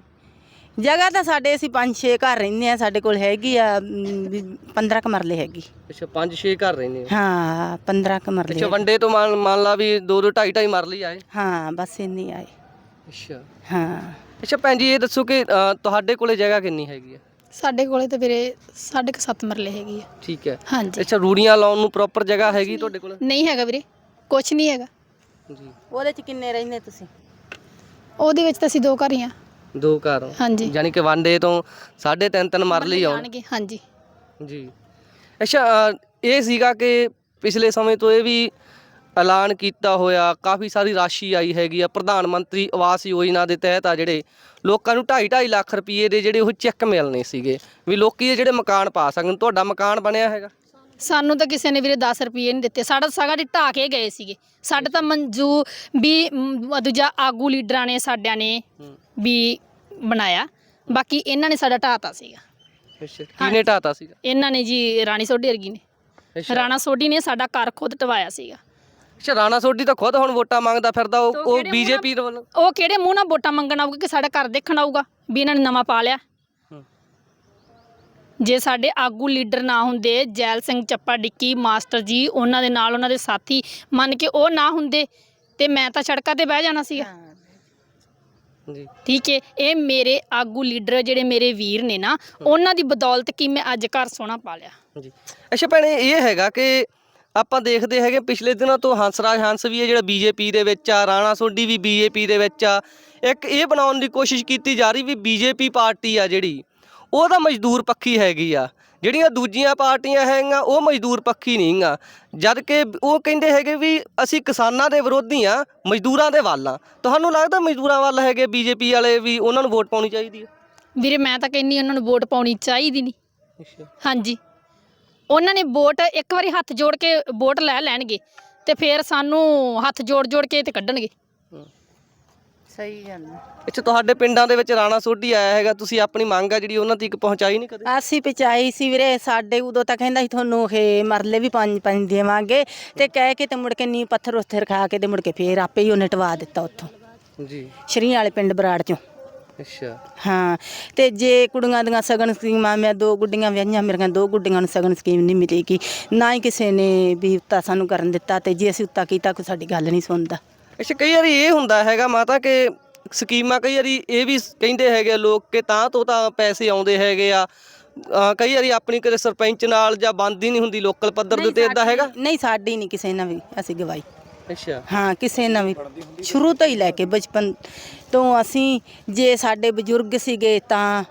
ਜਗ੍ਹਾ ਤਾਂ ਸਾਡੇ ਅਸੀਂ 5-6 ਘਰ ਰਹਿੰਦੇ ਆ ਸਾਡੇ ਕੋਲ ਹੈਗੀ ਆ 15 ਕ ਮਰਲੇ ਹੈਗੀ। ਅੱਛਾ 5-6 ਘਰ ਰਹਿੰਦੇ ਹੋ ਹਾਂ 15 ਕ ਮਰਲੇ ਅੱਛਾ ਵੰਡੇ ਤੋਂ ਮੰਨ ਮੰਨ ਲਾ ਵੀ 2-2 2.5 ਮਰ ਲਈ ਆਏ। ਹਾਂ ਬਸ ਇੰਨੀ ਆਏ। ਅੱਛਾ। ਹਾਂ। ਅੱਛਾ ਭੈਣ ਜੀ ਇਹ ਦੱਸੋ ਕਿ ਅ, ਤੁਹਾਡੇ ਕੋਲੇ ਜਗ੍ਹਾ ਕਿੰਨੀ ਹੈਗੀ ਆ? ਸਾਡੇ ਕੋਲੇ ਤੇ ਵੀਰੇ ਸਾਢੇ ਕੁ ਸੱਤ ਮਰਲੇ ਹੈਗੀ ਆ। ਠੀਕ ਹੈ। ਹਾਂਜੀ। ਅੱਛਾ ਰੂੜੀਆਂ ਲਾਉਣ ਨੂੰ ਪ੍ਰੋਪਰ ਜਗ੍ਹਾ ਹੈਗੀ ਤੁਹਾਡੇ ਕੋਲ? ਨਹੀਂ ਹੈਗਾ ਵੀਰੇ ਕੁਛ ਨਹੀਂ ਹੈਗਾ। ਜੀ। ਉਹਦੇ ਚ ਕਿੰਨੇ ਰਹਿੰਦੇ ਤੁਸੀਂ? ਉਹਦੇ ਵਿੱਚ ਤਾਂ ਅਸੀਂ ਦੋ ਘਰ ਹੀ ਆ ਦੋ ਘਰ ਹਾਂਜੀ। ਯਾਨੀ ਕਿ ਵੰਡੇ ਤੋਂ 3.5 ਤਿੰਨ ਮਰ ਲਈ ਆਉਣ ਜਾਣਗੇ ਹਾਂਜੀ। ਜੀ। ਅੱਛਾ ਅ, ਇਹ ਸੀਗਾ ਕਿ ਪਿਛਲੇ ਸਮੇਂ ਤੋਂ ਇਹ ਵੀ ਐਲਾਨ ਕੀਤਾ ਹੋਇਆ ਕਾਫੀ ਸਾਰੀ ਰਾਸ਼ੀ ਆਈ ਹੈਗੀ ਆ। ਪ੍ਰਧਾਨ ਮੰਤਰੀ ਆਵਾਸ ਯੋਜਨਾ ਦੇ ਤਹਿਤ ਆ ਜਿਹੜੇ ਲੋਕਾਂ ਨੂੰ 2.5 ਲੱਖ ਰੁਪਏ ਦੇ ਜਿਹੜੇ ਉਹ ਚੈੱਕ ਮਿਲਣੇ ਸੀਗੇ ਵੀ ਲੋਕੀ ਇਹ ਜਿਹੜੇ ਮਕਾਨ ਪਾ ਸਕਣ। ਤੁਹਾਡਾ ਮਕਾਨ ਬਣਿਆ ਹੈਗਾ? ਸਾਨੂੰ ਤਾਂ ਕਿਸੇ ਨੇ ਵੀਰੇ 10 ਰੁਪਏ ਨਹੀਂ ਦਿੱਤੇ। ਸਾਡਾ ਸਗਾ ਢਾ ਕੇ ਗਏ ਸੀਗੇ। ਸਾਡਾ ਤਾਂ ਮਨਜੂ ਵੀ ਮ, ਦੂਜਾ ਆਗੂ ਲੀਡਰਾਂ ਨੇ ਸਾਡਿਆਂ ਨੇ ਵੀ ਬਣਾਇਆ। ਬਾਕੀ ਇਹਨਾਂ ਨੇ ਸਾਡਾ ਢਾਤਾ ਸੀਗਾ। ਅੱਛਾ ਕਿਹਨੇ ਢਾਤਾ ਸੀਗਾ? ਇਹਨਾਂ ਨੇ ਜੀ ਰਾਣੀ ਸੋਢੀ ਵਰਗੀ ਨੇ। ਅੱਛਾ। ਰਾਣਾ ਸੋਢੀ ਨੇ ਸਾਡਾ ਘਰ ਖੁਦ ਟਵਾਇਆ ਸੀਗਾ। ਅੱਛਾ ਰਾਣਾ ਸੋਢੀ ਤਾਂ ਖੁਦ ਹੁਣ ਵੋਟਾਂ ਮੰਗਦਾ ਫਿਰਦਾ ਉਹ ਉਹ ਬੀਜੇਪੀ ਦੇ ਵੱਲੋਂ। ਉਹ ਕਿਹੜੇ ਮੂੰਹ ਨਾਲ ਵੋਟਾਂ ਮੰਗਣ ਆਊਗਾ ਕਿ ਸਾਡਾ ਘਰ ਦੇਖਣ ਆਊਗਾ ਵੀ ਇਹਨਾਂ ਨੇ ਨਵਾਂ ਪਾ ਲਿਆ। ਹੂੰ। ਜੇ ਸਾਡੇ ਆਗੂ ਲੀਡਰ ਨਾ ਹੁੰਦੇ ਜੈਲ ਸਿੰਘ ਚੱਪਾ ਡਿੱਕੀ ਮਾਸਟਰ ਜੀ ਉਹਨਾਂ ਦੇ ਨਾਲ ਉਹਨਾਂ ਦੇ ਸਾਥੀ ਮੰਨ ਕੇ ਉਹ ਨਾ ਹੁੰਦੇ ਤੇ ਮੈਂ ਤਾਂ ਸੜਕਾਂ ਤੇ ਬਹਿ ਜਾਣਾ ਸੀਗਾ। ਜੀ ਠੀਕ ਹੈ ਇਹ ਮੇਰੇ ਆਗੂ ਲੀਡਰ ਜਿਹੜੇ ਮੇਰੇ ਵੀਰ ਨੇ ਨਾ ਉਹਨਾਂ ਦੀ ਬਦੌਲਤ ਕੀ ਮੈਂ ਅੱਜ ਘਰ ਸੋਹਣਾ ਪਾ ਲਿਆ। ਜੀ ਅੱਛਾ ਭੈਣੇ ਇਹ ਹੈਗਾ ਕਿ ਆਪਾਂ ਦੇਖਦੇ ਹੈਗੇ ਪਿਛਲੇ ਦਿਨਾਂ ਤੋਂ ਹੰਸਰਾਜ ਹੰਸ ਵੀ ਹੈ ਜਿਹੜਾ ਬੀਜੇਪੀ ਦੇ ਵਿੱਚ ਆ ਰਾਣਾ ਸੋਢੀ ਵੀ ਬੀਜੇਪੀ ਦੇ ਵਿੱਚ ਆ। ਇੱਕ ਇਹ ਬਣਾਉਣ ਦੀ ਕੋਸ਼ਿਸ਼ ਕੀਤੀ ਜਾ ਰਹੀ ਵੀ ਬੀਜੇਪੀ ਪਾਰਟੀ ਆ ਜਿਹੜੀ ਉਹ ਤਾਂ ਮਜ਼ਦੂਰ ਪੱਖੀ ਹੈਗੀ ਆ। ਜਿਹੜੀਆਂ ਦੂਜੀਆਂ ਪਾਰਟੀਆਂ ਹੈਗੀਆਂ ਉਹ ਮਜ਼ਦੂਰ ਪੱਖੀ ਨਹੀਂ ਆ ਜਦ ਕਿ ਉਹ ਕਹਿੰਦੇ ਹੈਗੇ ਵੀ ਅਸੀਂ ਕਿਸਾਨਾਂ ਦੇ ਵਿਰੋਧੀ ਆ ਮਜ਼ਦੂਰਾਂ ਦੇ ਵੱਲ ਆ। ਤੁਹਾਨੂੰ ਲੱਗਦਾ ਮਜ਼ਦੂਰਾਂ ਵੱਲ ਹੈਗੇ ਬੀਜੇਪੀ ਵਾਲੇ ਵੀ ਉਹਨਾਂ ਨੂੰ ਵੋਟ ਪਾਉਣੀ ਚਾਹੀਦੀ ਹੈ? ਵੀਰੇ ਮੈਂ ਤਾਂ ਕਹਿੰਨੀ ਉਹਨਾਂ ਨੂੰ ਵੋਟ ਪਾਉਣੀ ਚਾਹੀਦੀ ਨਹੀਂ। ਅੱਛਾ। ਹਾਂਜੀ। ਉਹਨਾਂ ਨੇ ਵੋਟ ਇੱਕ ਵਾਰੀ ਹੱਥ ਜੋੜ ਕੇ ਵੋਟ ਲੈ ਲੈਣਗੇ ਤੇ ਫਿਰ ਸਾਨੂੰ ਹੱਥ ਜੋੜ ਜੋੜ ਕੇ ਤੇ ਕੱਢਣਗੇ। ਸਹੀ ਗੱਲ ਅੱਛਾ ਤੁਹਾਡੇ ਪਿੰਡਾਂ ਦੇ ਵਿੱਚ ਰਾਣਾ ਸੋਢੀ ਆਇਆ ਹੈਗਾ ਤੁਸੀਂ ਆਪਣੀ ਮੰਗ ਆ ਜਿਹੜੀ ਉਹਨਾਂ ਤੱਕ ਪਹੁੰਚਾਈ ਨਹੀਂ ਕਦੇ? ਅਸੀਂ ਪਚਾਈ ਸੀ ਵੀਰੇ ਸਾਡੇ ਉਦੋਂ ਤਾਂ ਕਹਿੰਦਾ ਸੀ ਤੁਹਾਨੂੰ ਇਹ ਮਰਲੇ ਵੀ ਪੰਜ ਪੰਜ ਦੇਵਾਂਗੇ ਤੇ ਕਹਿ ਕੇ ਤੇ ਮੁੜ ਕੇ ਨੀ ਪੱਥਰ ਉੱਥੇ ਰਖਾ ਕੇ ਤੇ ਮੁੜ ਕੇ ਫੇਰ ਆਪੇ ਹੀ ਉਹਨੇ ਟਵਾ ਦਿੱਤਾ ਉੱਥੋਂ। ਜੀ। ਸ਼ਰੀ ਵਾਲੇ ਪਿੰਡ ਬਰਾੜ ਚੋਂ। ਅੱਛਾ। ਹਾਂ ਤੇ ਜੇ ਕੁੜੀਆਂ ਦੀਆਂ ਸਗਨ ਸਕੀਮਾਂ ਮੈਂ ਦੋ ਗੁੱਡੀਆਂ ਵਿਆਹੀਆਂ ਮੇਰੀਆਂ ਦੋ ਗੁੱਡੀਆਂ ਨੂੰ ਸਗਨ ਸਕੀਮ ਨਹੀਂ ਮਿਲੇਗੀ ਨਾ ਹੀ ਕਿਸੇ ਨੇ ਵੀ ਉੱਤਾ ਸਾਨੂੰ ਕਰਨ ਦਿੱਤਾ ਤੇ ਜੇ ਅਸੀਂ ਉੱਤਾ ਕੀਤਾ ਕੋਈ ਸਾਡੀ ਗੱਲ ਨਹੀਂ ਸੁਣਦਾ। ਅੱਛਾ ਕਈ ਵਾਰੀ ਇਹ ਹੁੰਦਾ ਹੈਗਾ ਮਾਤਾ ਕਿ ਸਕੀਮਾਂ ਕਈ ਵਾਰੀ ਇਹ ਵੀ ਕਹਿੰਦੇ ਹੈਗੇ ਆ ਲੋਕ ਕਿ ਤਾਂ ਤੋਂ ਤਾਂ ਪੈਸੇ ਆਉਂਦੇ ਹੈਗੇ ਆ। ਅਹ ਕਈ ਵਾਰੀ ਆਪਣੀ ਕਦੇ ਸਰਪੰਚ ਨਾਲ ਜਾਂ ਬੰਦੀ ਨਹੀਂ ਹੁੰਦੀ ਲੋਕਲ ਪੱਧਰ ਦੇ ਉੱਤੇ ਇਦਾਂ ਹੈਗਾ? ਨਹੀਂ ਸਾਡੀ ਨਹੀਂ ਕਿਸੇ ਨਾਲ ਵੀ ਅਸੀਂ ਗਵਾਈ ਅੱਛਾ। ਹਾਂ ਕਿਸੇ ਨਾਲ ਵੀ। ਸ਼ੁਰੂ ਤੋਂ ਹੀ ਲੈ ਕੇ ਬਚਪਨ ਤੋਂ ਅਸੀਂ ਜੇ ਸਾਡੇ ਬਜ਼ੁਰਗ ਸੀਗੇ ਤਾਂ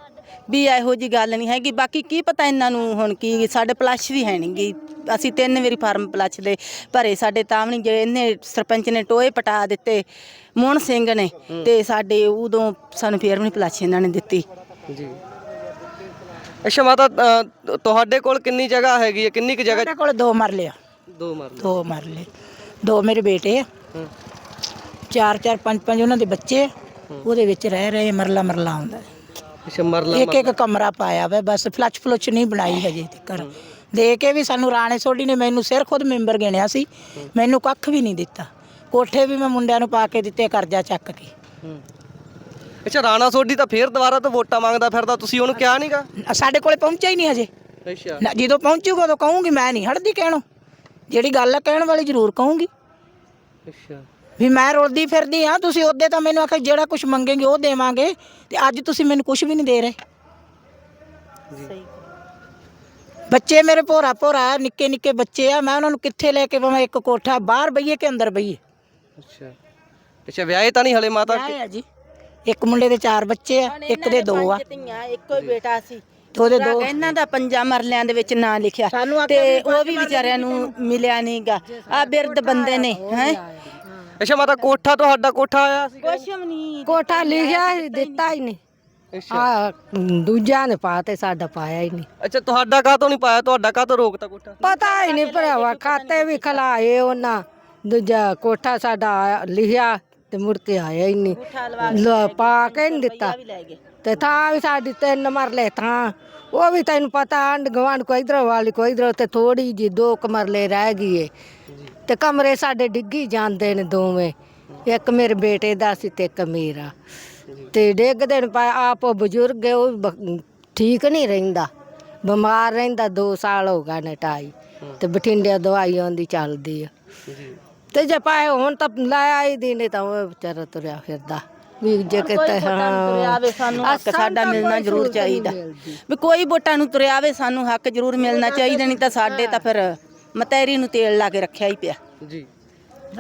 ਵੀ ਇਹੋ ਜੀ ਗੱਲ ਨਹੀਂ ਹੈਗੀ। ਬਾਕੀ ਕੀ ਪਤਾ ਇਹਨਾਂ ਨੂੰ ਹੁਣ ਕੀ ਸਾਡੇ ਪਲੱਸ ਵੀ ਹੈ ਨਹੀਂਗੀ ਅਸੀਂ ਤਿੰਨ ਵਾਰੀ ਫਾਰਮ ਪਲੱਸ ਦੇ ਭਰੇ ਸਾਡੇ ਤਾਂ ਵੀ ਨਹੀਂ ਜੇ ਇਹਨੇ ਸਰਪੰਚ ਨੇ ਟੋਏ ਪਟਾ ਦਿੱਤੇ ਮੋਹਨ ਸਿੰਘ ਨੇ ਤੇ ਸਾਡੇ ਉਦੋਂ ਸਾਨੂੰ ਫੇਰ ਵੀ ਨਹੀਂ ਪਲੱਸ ਇਹਨਾਂ ਨੇ ਦਿੱਤੀ। ਜੀ। ਅੱਛਾ ਮਾਤਾ ਤੁਹਾਡੇ ਕੋਲ ਕਿੰਨੀ ਜਗ੍ਹਾ ਹੈਗੀ ਹੈ? ਕਿੰਨੀ ਕੁ ਜਗ੍ਹਾ ਕੋਲ ਦੋ ਮਰਲੇ ਆ ਦੋ ਮਰਲੇ ਦੋ ਮਰਲੇ ਦੋ ਮੇਰੇ ਬੇਟੇ ਆ। ਹੂੰ। ਚਾਰ ਚਾਰ ਪੰਜ ਪੰਜ ਉਹਨਾਂ ਦੇ ਬੱਚੇ ਆ। ਉਹਦੇ ਵਿੱਚ ਰਹਿ ਰਹੇ ਮਰਲਾ ਮਰਲਾ ਆਉਂਦਾ। ਅੱਛਾ ਮਰਲਾ ਇੱਕ ਇੱਕ ਕਮਰਾ ਪਾਇਆ ਵਾ ਬਸ ਫਲੱਚ ਫਲੁੱਚ ਨਹੀਂ ਬਣਾਈ ਹਜੇ ਤੱਕ। ਦੇ ਕੇ ਵੀ ਸਾਨੂੰ ਰਾਣੇ ਸੋਢੀ ਨੇ ਮੈਨੂੰ ਸਿਰ ਖੁਦ ਮੈਂਬਰ ਗਿਣਿਆ ਸੀ ਮੈਨੂੰ ਕੱਖ ਵੀ ਨਹੀਂ ਦਿੱਤਾ। ਕੋਠੇ ਵੀ ਮੈਂ ਮੁੰਡਿਆਂ ਨੂੰ ਪਾ ਕੇ ਦਿੱਤੇ ਕਰਜ਼ਾ ਚੱਕ ਕੇ। ਹੂੰ। ਅੱਛਾ ਰਾਣਾ ਸੋਢੀ ਤਾਂ ਫੇਰ ਦੁਬਾਰਾ ਤੋਂ ਵੋਟਾਂ ਮੰਗਦਾ ਫਿਰਦਾ ਤੁਸੀਂ ਉਹਨੂੰ ਕਿਹਾ ਨਹੀਂਗਾ ਸਾਡੇ ਕੋਲੇ ਪਹੁੰਚਿਆ ਹੀ ਨਹੀਂ ਹਜੇ। ਅੱਛਾ। ਨਾ ਜਦੋਂ ਪਹੁੰਚੂਗਾ ਤਾਂ ਕਹੂੰਗੀ ਮੈਂ ਨਹੀਂ ਹਟਦੀ ਕਹਿਣੋਂ। ਜਿਹੜੀ ਗੱਲ ਹੈ ਕਹਿਣ ਵਾਲੀ ਜ਼ਰੂਰ ਕਹੂੰਗੀ। ਅੱਛਾ। ਵੀ ਮੈਂ ਰੁਲਦੀ ਫਿਰਦੀ ਆ ਤੁਸੀਂ ਉਹਦੇ ਤਾਂ ਮੈਨੂੰ ਆਖਿਆ ਜਿਹੜਾ ਕੁਝ ਮੰਗेंगे ਉਹ ਦੇਵਾਂਗੇ ਤੇ ਅੱਜ ਤੁਸੀਂ ਮੈਨੂੰ ਕੁਝ ਵੀ ਨਹੀਂ ਦੇ ਰਹੇ। ਬੱਚੇ ਮੇਰੇ ਭੋਰਾ ਭੋਰਾ ਨਿੱਕੇ ਨਿੱਕੇ ਬੱਚੇ ਆ ਮੈਂ ਉਹਨਾਂ ਨੂੰ ਕਿੱਥੇ ਲੈ ਕੇ ਪਾਵਾਂ ਇੱਕ ਕੋਠਾ ਬਾਹਰ ਬਈਏ ਕਿ ਅੰਦਰ ਬਈਏ? ਅੱਛਾ। ਅੱਛਾ ਵਿਆਹੇ ਤਾਂ ਨਹੀਂ ਹਲੇ ਮਾਤਾ ਵਿਆਹ ਆ ਜੀ। ਇੱਕ ਮੁੰਡੇ ਦੇ ਚਾਰ ਬੱਚੇ ਆ ਇੱਕ ਦੇ ਦੋ ਆ। ਧੀਆਂ ਇੱਕੋ ਹੀ ਬੇਟਾ ਸੀ। ਤੇ ਉਹਦੇ ਦੋ ਇਹਨਾਂ ਦਾ ਪੰਜਾ ਮਰਲਿਆਂ ਦੇ ਵਿੱਚ ਨਾਂ ਲਿਖਿਆ ਤੇ ਉਹ ਵੀ ਵਿਚਾਰਿਆਂ ਨੂੰ ਮਿਲਿਆ ਨਹੀਂਗਾ ਆ ਬਿਰਧ ਬੰਦੇ ਨੇ ਹੈ ਅੱਛਾ ਮਾਤਾ ਕੋਠਾ ਤੁਹਾਡਾ ਕੋਠਾ ਆਇਆ ਸੀ ਕੁਛ ਵੀ ਨਹੀਂ ਕੋਠਾ ਲਿਖਿਆ ਸੀ, ਦਿੱਤਾ ਹੀ ਨਹੀਂ। ਅੱਛਾ। ਆ ਦੂਜਿਆਂ ਨੇ ਪਾ ਤੇ ਸਾਡਾ ਪਾਇਆ ਹੀ ਨਹੀਂ। ਅੱਛਾ ਤੁਹਾਡਾ ਕਾਹ ਤੋਂ ਨਹੀਂ ਪਾਇਆ? ਤੁਹਾਡਾ ਕਾਹ ਤੋਂ ਰੋਕਤਾ ਕੋਠਾ? ਪਤਾ ਹੀ ਨਹੀਂ ਭਰਾਵਾ ਖਾਤੇ ਵੀ ਖਲਾਏ ਉਹਨਾਂ। ਦੂਜਾ ਕੋਠਾ ਸਾਡਾ ਆਇਆ- ਲਿਖਿਆ ਤੇ ਮੁੜ ਕੇ ਆਇਆ ਹੀ ਨਹੀਂ। ਲ- ਪਾ ਕੇ ਨਹੀਂ ਦਿੱਤਾ। ਤੇ ਥਾਂ ਵੀ ਸਾਡੀ ਤਿੰਨ ਮਰਲੇ ਥਾਂ। ਉਹ ਵੀ ਤੈਨੂੰ ਪਤਾ ਆਂਢ ਗੁਆਂਢ ਕੋਈ ਇਧਰ ਵਾਲੀ ਕੋਈ ਇਧਰ ਤੇ ਥੋੜੀ ਜੀ ਦੋ ਕਮਰਲੇ ਰਹਿ ਗਈ ਏ ਤੇ ਕਮਰੇ ਸਾਡੇ ਡਿੱਗੀ ਜਾਂਦੇ ਨੇ ਦੋਵੇਂ। ਇੱਕ ਮੇਰੇ ਬੇਟੇ ਦਾ ਸੀ ਤੇ ਇੱਕ ਮੇਰਾ। ਤੇ ਡਿੱਗਦੇ ਨੇ ਪਾ ਆਪ ਉਹ ਬਜ਼ੁਰਗ ਹੈ ਉਹ ਵੀ ਬ- ਠੀਕ ਨਹੀਂ ਰਹਿੰਦਾ। ਬਿਮਾਰ ਰਹਿੰਦਾ 2 ਸਾਲ ਹੋ ਗਏ ਨੇ ਟਾਈ ਤੇ ਬਠਿੰਡੇ ਦਵਾਈ ਆਉਂਦੀ ਚੱਲਦੀ ਆ। ਜੀ। ਤੇ ਜੇ ਪਾਏ ਹੁਣ ਤਾਂ ਲੈ ਆਈ ਦੀ ਨਹੀਂ ਤਾਂ ਉਹ ਵਿਚਾਰਾ ਤੁਰਿਆ ਫਿਰਦਾ। ਵੀ ਜੇ ਕਿਤੇ ਹਾਂ ਆਵੇ ਸਾਨੂੰ ਹੱਕ ਸਾਡਾ ਮਿਲਣਾ ਜ਼ਰੂਰ ਚਾਹੀਦਾ। ਵੀ ਕੋਈ ਵੋਟਾਂ ਨੂੰ ਤੁਰਿਆ ਆਵੇ ਸਾਨੂੰ ਹੱਕ ਜ਼ਰੂਰ ਮਿਲਣਾ ਚਾਹੀਦਾ ਨਹੀਂ ਤਾਂ ਸਾਡੇ ਤਾਂ ਫਿਰ ਮਤੈਰੀ ਨੂੰ ਤੇਲ ਲਾ ਕੇ ਰੱਖਿਆ ਹੀ ਪਿਆ। ਜੀ।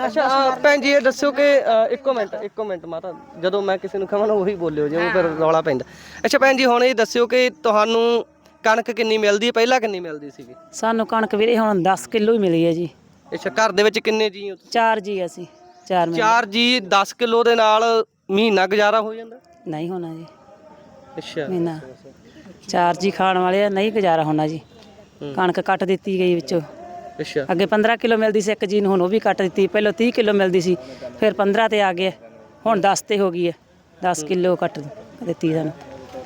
ਅੱਛਾ ਅ, ਭੈਣ ਜੀ ਇਹ ਦੱਸਿਓ ਕਿ ਅ, ਇੱਕੋ ਮਿੰਟ ਇੱਕੋ ਮਿੰਟ ਮਾਤਾ ਜਦੋਂ ਮੈਂ ਕਿਸੇ ਨੂੰ ਕਹਾਂ ਨਾ ਉਹੀ ਬੋਲਿਓ ਜੇ ਉਹ ਫਿਰ ਰੌਲਾ ਪੈਂਦਾ। ਅੱਛਾ ਭੈਣ ਜੀ ਹੁਣ ਇਹ ਦੱਸਿਓ ਕਿ ਤੁਹਾਨੂੰ ਕਣਕ ਕਿੰਨੀ ਮਿਲਦੀ ਹੈ? ਪਹਿਲਾਂ ਕਿੰਨੀ ਮਿਲਦੀ ਸੀਗੀ? ਸਾਨੂੰ ਕਣਕ ਵੀਰੇ ਹੁਣ 10 ਕਿਲੋ ਹੀ ਮਿਲੀ ਹੈ ਜੀ। ਅੱਛਾ ਘਰ ਦੇ ਵਿੱਚ ਕਿੰਨੇ ਜੀ ਹੋ? ਚਾਰ ਜੀ ਅਸੀਂ ਚਾਰ ਮੈਂ ਚਾਰ ਜੀ 10 ਕਿਲੋ ਦੇ ਨਾਲ ਮਹੀਨਾ ਗੁਜ਼ਾਰਾ ਹੋ ਜਾਂਦਾ? ਨਹੀਂ ਹੋਣਾ ਜੀ। ਅੱਛਾ। ਮਹੀਨਾ ਚਾਰ ਜੀ ਖਾਣ ਵਾਲੇ ਆ ਨਹੀਂ ਗੁਜ਼ਾਰਾ ਹੋਣਾ ਜੀ। ਕਣਕ ਕੱਟ ਦਿੱਤੀ ਗਈ ਵਿੱਚੋਂ। ਅੱਛਾ। ਅੱਗੇ 15 ਕਿਲੋ ਮਿਲਦੀ ਸੀ ਇੱਕ ਜੀ ਨੂੰ ਹੁਣ ਉਹ ਵੀ ਕੱਟ ਦਿੱਤੀ। ਪਹਿਲਾਂ 30 ਕਿਲੋ ਮਿਲਦੀ ਸੀ ਫਿਰ 15 ਤੇ ਆ ਗਏ ਹੁਣ 10 ਤੇ ਹੋ ਗਈ ਹੈ। 10 ਕਿਲੋ ਕੱਟ ਦਿੱਤੀ ਸਾਨੂੰ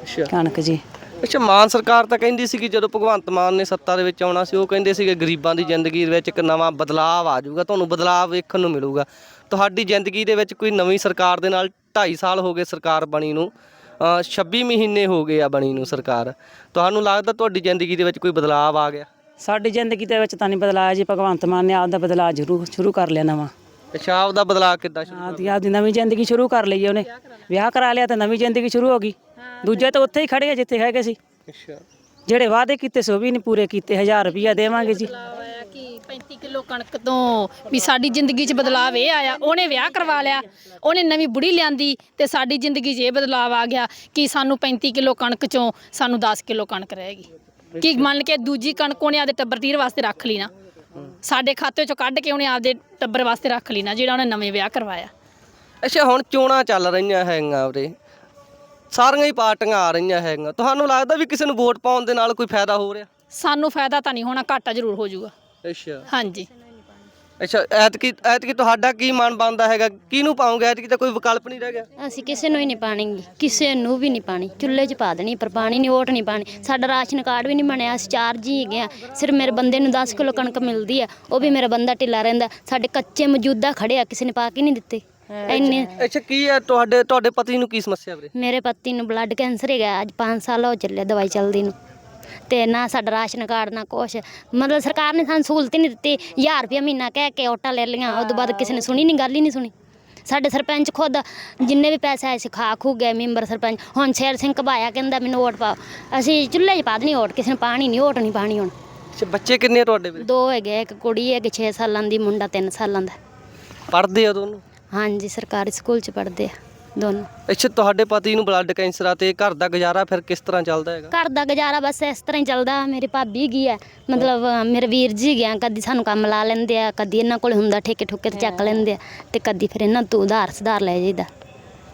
ਅੱਛਾ। ਕਣਕ ਜੀ। ਅੱਛਾ ਮਾਨ ਸਰਕਾਰ ਤਾਂ ਕਹਿੰਦੀ ਸੀ ਕਿ ਜਦੋਂ ਭਗਵੰਤ ਮਾਨ ਨੇ ਸੱਤਾ ਦੇ ਵਿੱਚ ਆਉਣਾ ਸੀ ਉਹ ਕਹਿੰਦੇ ਸੀਗੇ ਗਰੀਬਾਂ ਦੀ ਜ਼ਿੰਦਗੀ ਦੇ ਵਿੱਚ ਇੱਕ ਨਵਾਂ ਬਦਲਾਅ ਆ ਜਾਊਗਾ। ਤੁਹਾਨੂੰ ਬਦਲਾਅ ਵੇਖਣ ਨੂੰ ਮਿਲੂਗਾ। ਤੁਹਾਡੀ ਜ਼ਿੰਦਗੀ ਦੇ ਵਿੱਚ ਕੋਈ ਨਵੀਂ ਸਰਕਾਰ ਦੇ ਨਾਲ 2.5 ਸਾਲ ਹੋ ਗਏ ਸਰਕਾਰ ਬਣੀ ਨੂੰ। ਅ, 26 ਮਹੀਨੇ ਹੋ ਗਏ ਆ ਬਣੀ ਨੂੰ ਸਰਕਾਰ। ਤੁਹਾਨੂੰ ਲੱਗਦਾ ਤੁਹਾਡੀ ਜ਼ਿੰਦਗੀ ਦੇ ਵਿੱਚ ਕੋਈ ਬਦਲਾਅ ਆ ਗਿਆ? ਸਾਡੀ ਜ਼ਿੰਦਗੀ ਦੇ ਵਿੱਚ ਤਾਂ ਨਹੀਂ ਬਦਲਾਇਆ ਜੀ ਭਗਵੰਤ ਮਾਨ ਨੇ ਆਪਦਾ ਬਦਲਾਅ ਜ਼ਰੂਰ ਸ਼ੁਰੂ ਕਰ ਲਿਆ ਨਵਾਂ। ਅੱਛਾ ਆਪਦਾ ਬਦਲਾਅ ਕਿੱਦਾਂ ਸ਼ੁਰੂ ਆਪਦੀ ਆਪਦੀ ਨਵੀਂ ਜ਼ਿੰਦਗੀ ਸ਼ੁਰੂ ਕਰ ਲਈ ਉਹਨੇ। ਵਿਆਹ ਕਰਾ ਲਿਆ ਤਾਂ ਨਵੀਂ ਜ਼ਿੰਦਗੀ ਸ਼ੁਰੂ ਹੋ ਗਈ। ਦੂਜੇ ਤਾਂ ਉੱਥੇ ਹੀ ਖੜੇ ਆ ਜਿੱਥੇ ਹੈਗੇ ਸੀ। ਅੱਛਾ। ਜਿਹੜੇ ਵਾਅਦੇ ਕੀਤੇ ਸੀ ਉਹ ਵੀ ਨਹੀਂ ਪੂਰੇ ਕੀਤੇ 1000 ਰੁਪਈਆ ਦੇਵਾਂਗੇ ਜੀ। ਆਇਆ ਕਿ 35 ਕਿਲੋ ਕਣਕ ਤੋਂ ਵੀ ਸਾਡੀ ਜ਼ਿੰਦਗੀ 'ਚ ਬਦਲਾਅ ਇਹ ਆਇਆ ਉਹਨੇ ਵਿਆਹ ਕਰਵਾ ਲਿਆ ਉਹਨੇ ਨਵੀਂ ਬੁੜੀ ਲਿਆਂਦੀ ਤੇ ਸਾਡੀ ਜ਼ਿੰਦਗੀ 'ਚ ਇਹ ਬਦਲਾਅ ਆ ਗਿਆ ਕਿ ਸਾਨੂੰ 35 ਕਿਲੋ ਕਣਕ ਚੋਂ ਸਾਨੂੰ 10 ਕਿਲੋ ਕਣਕ ਰਹੇਗੀ ਕਿ ਮੰਨ ਕੇ ਦੂਜੀ ਕਣਕ ਉਹਨੇ ਆਪਦੇ ਟੱਬਰ ਤੀਰ ਵਾਸਤੇ ਰੱਖ ਲਈ ਨਾ ਸਾਡੇ ਖਾਤੇ 'ਚੋਂ ਕੱਢ ਕੇ ਉਹਨੇ ਆਪਦੇ ਟੱਬਰ ਵਾਸਤੇ ਰੱਖ ਲਈ ਨਾ ਜਿਹੜਾ ਉਹਨੇ ਨਵੇਂ ਵਿਆਹ ਕਰਵਾਇਆ। ਅੱਛਾ ਹੁਣ ਚੋਣਾਂ ਚੱਲ ਰਹੀਆਂ ਹੈਗੀਆਂ ਉਰੇ। ਸਾਰੀਆਂ ਹੀ ਪਾਰਟੀਆਂ ਆ ਰਹੀਆਂ ਹੈਗੀਆਂ। ਤੁਹਾਨੂੰ ਲੱਗਦਾ ਵੀ ਕਿਸੇ ਨੂੰ ਵੋਟ ਪਾਉਣ ਦੇ ਨਾਲ ਕੋਈ ਫਾਇਦਾ ਹੋ ਰਿਹਾ? ਸਾਨੂੰ ਫਾਇਦਾ ਤਾਂ ਨਹੀਂ ਹੋਣਾ ਘਾਟਾ ਜ਼ਰੂਰ ਹੋ ਜਾਊਗਾ। ਅੱਛਾ। ਹਾਂਜੀ। ਅੱਛਾ ਐਤਕੀ ਐਤਕੀ ਤੁਹਾਡਾ ਕੀ ਮਨ ਬਣਦਾ ਹੈਗਾ? ਕਿਹਨੂੰ ਪਾਉਂਗੇ? ਐਤਕੀ ਤਾਂ ਕੋਈ ਵਿਕਲਪ ਨਹੀਂ ਰਹਿ ਗਿਆ। ਅਸੀਂ ਕਿਸੇ ਨੂੰ ਹੀ ਨਹੀਂ ਪਾਣੀ ਗੀ, ਕਿਸੇ ਨੂੰ ਵੀ ਨਹੀਂ ਪਾਣੀ ਚੁੱਲ੍ਹੇ 'ਚ ਪਾ ਦੇਣੀ ਪਰ ਪਾਣੀ ਨਹੀਂ ਓਟ ਨਹੀਂ ਪਾਣੀ ਸਾਡਾ ਰਾਸ਼ਨ ਕਾਰਡ ਵੀ ਨਹੀਂ ਬਣਿਆ ਅਸੀਂ ਚਾਰ ਜੀ ਹੈਗੇ ਆ। ਸਿਰਫ ਮੇਰੇ ਬੰਦੇ ਨੂੰ 10 ਕਿਲੋ ਕਣਕ ਮਿਲਦੀ ਆ ਉਹ ਵੀ ਮੇਰਾ ਬੰਦਾ ਢਿੱਲਾ ਰਹਿੰਦਾ। ਸਾਡੇ ਕੱਚੇ ਮੌਜੂਦਾ ਖੜੇ ਆ ਕਿਸੇ ਨੇ ਪਾ ਕੇ ਨਹੀਂ ਦਿੱਤੇ। ਇੰਨੇ ਅੱਛਾ ਕੀ ਹੈ ਤੁਹਾਡੇ ਤੁਹਾਡੇ ਪਤੀ ਨੂੰ ਕੀ ਸਮੱਸਿਆ ਵੀਰੇ? ਮੇਰੇ ਪਤੀ ਨੂੰ ਬਲੱਡ ਕੈਂਸਰ ਹੈਗਾ ਅੱਜ 5 ਸਾਲ ਹੋ ਚੱਲੇ ਦਵਾਈ ਚੱਲਦੀ ਨੂੰ। ਤੇ ਨਾ ਸਾਡਾ ਰਾਸ਼ਨ ਕਾਰਡ ਨਾ ਕੁਛ। ਮਤਲਬ ਸਰਕਾਰ ਨੇ ਸਾਨੂੰ ਸਹੂਲਤ ਹੀ ਨਹੀਂ ਦਿੱਤੀ 1000 ਰੁਪਏ ਮਹੀਨਾ ਕਹਿ ਕੇ ਓਟਾ ਲੈ ਲਈਆਂ ਉਸ ਤੋਂ ਬਾਅਦ ਕਿਸੇ ਨੇ ਸੁਣੀ ਨਹੀਂ ਗੱਲ ਹੀ ਨਹੀਂ ਸੁਣੀ। ਸਾਡੇ ਸਰਪੰਚ ਖੁਦ ਜਿੰਨੇ ਵੀ ਪੈਸੇ ਆਏ ਸੀ ਖਾ ਖੂ ਗਏ ਮੈਂਬਰ ਸਰਪੰਚ ਹੁਣ ਸ਼ੇਰ ਸਿੰਘ ਘਬਾਇਆ ਕਹਿੰਦਾ ਮੈਨੂੰ ਵੋਟ ਪਾਓ। ਅਸੀਂ ਚੁੱਲ੍ਹੇ 'ਚ ਪਾ ਦੇਣੀ ਵੋਟ ਕਿਸੇ ਨੇ ਪਾਣੀ ਨਹੀਂ ਵੋਟ ਨਹੀਂ ਪਾਣੀ ਹੁਣ। ਅੱਛਾ ਬੱਚੇ ਕਿੰਨੇ ਆ ਤੁਹਾਡੇ ਵੀਰੇ? ਦੋ ਹੈਗੇ ਇੱਕ ਕੁੜੀ ਹੈਗੀ 6 ਸਾਲਾਂ ਦੀ ਮੁੰਡਾ 3 ਸਾਲਾਂ ਦਾ। ਪੜ੍ਹਦੇ ਆ ਦੋਨੋਂ? ਹਾਂਜੀ ਸਰਕਾਰੀ ਸਕੂਲ 'ਚ ਪੜ੍ਹਦੇ ਆ ਦੋਨੋਂ। ਅੱਛਾ ਤੁਹਾਡੇ ਪਤੀ ਨੂੰ ਬਲੱਡ ਕੈਂਸਰ ਆ ਤੇ ਘਰ ਦਾ ਗੁਜ਼ਾਰਾ ਫਿਰ ਕਿਸ ਤਰ੍ਹਾਂ ਚੱਲਦਾ ਹੈਗਾ? ਘਰ ਦਾ ਗੁਜ਼ਾਰਾ ਬਸ ਇਸ ਤਰ੍ਹਾਂ ਹੀ ਚੱਲਦਾ ਮੇਰੀ ਭਾਬੀ ਗਈ ਹੈ ਮਤਲਬ ਅ, ਮੇਰੇ ਵੀਰ ਜੀ ਗਿਆ ਕਦੀ ਸਾਨੂੰ ਕੰਮ ਲਾ ਲੈਂਦੇ ਆ ਕਦੀ ਇਹਨਾਂ ਕੋਲ ਹੁੰਦਾ ਠੇਕੇ ਠੁਕੇ ਤੇ ਚੱਕ ਲੈਂਦੇ ਆ ਤੇ ਕਦੀ ਫਿਰ ਇਹਨਾਂ ਤੋਂ ਉਧਾਰ ਸੁਧਾਰ ਲੈ ਜਾਈਦਾ।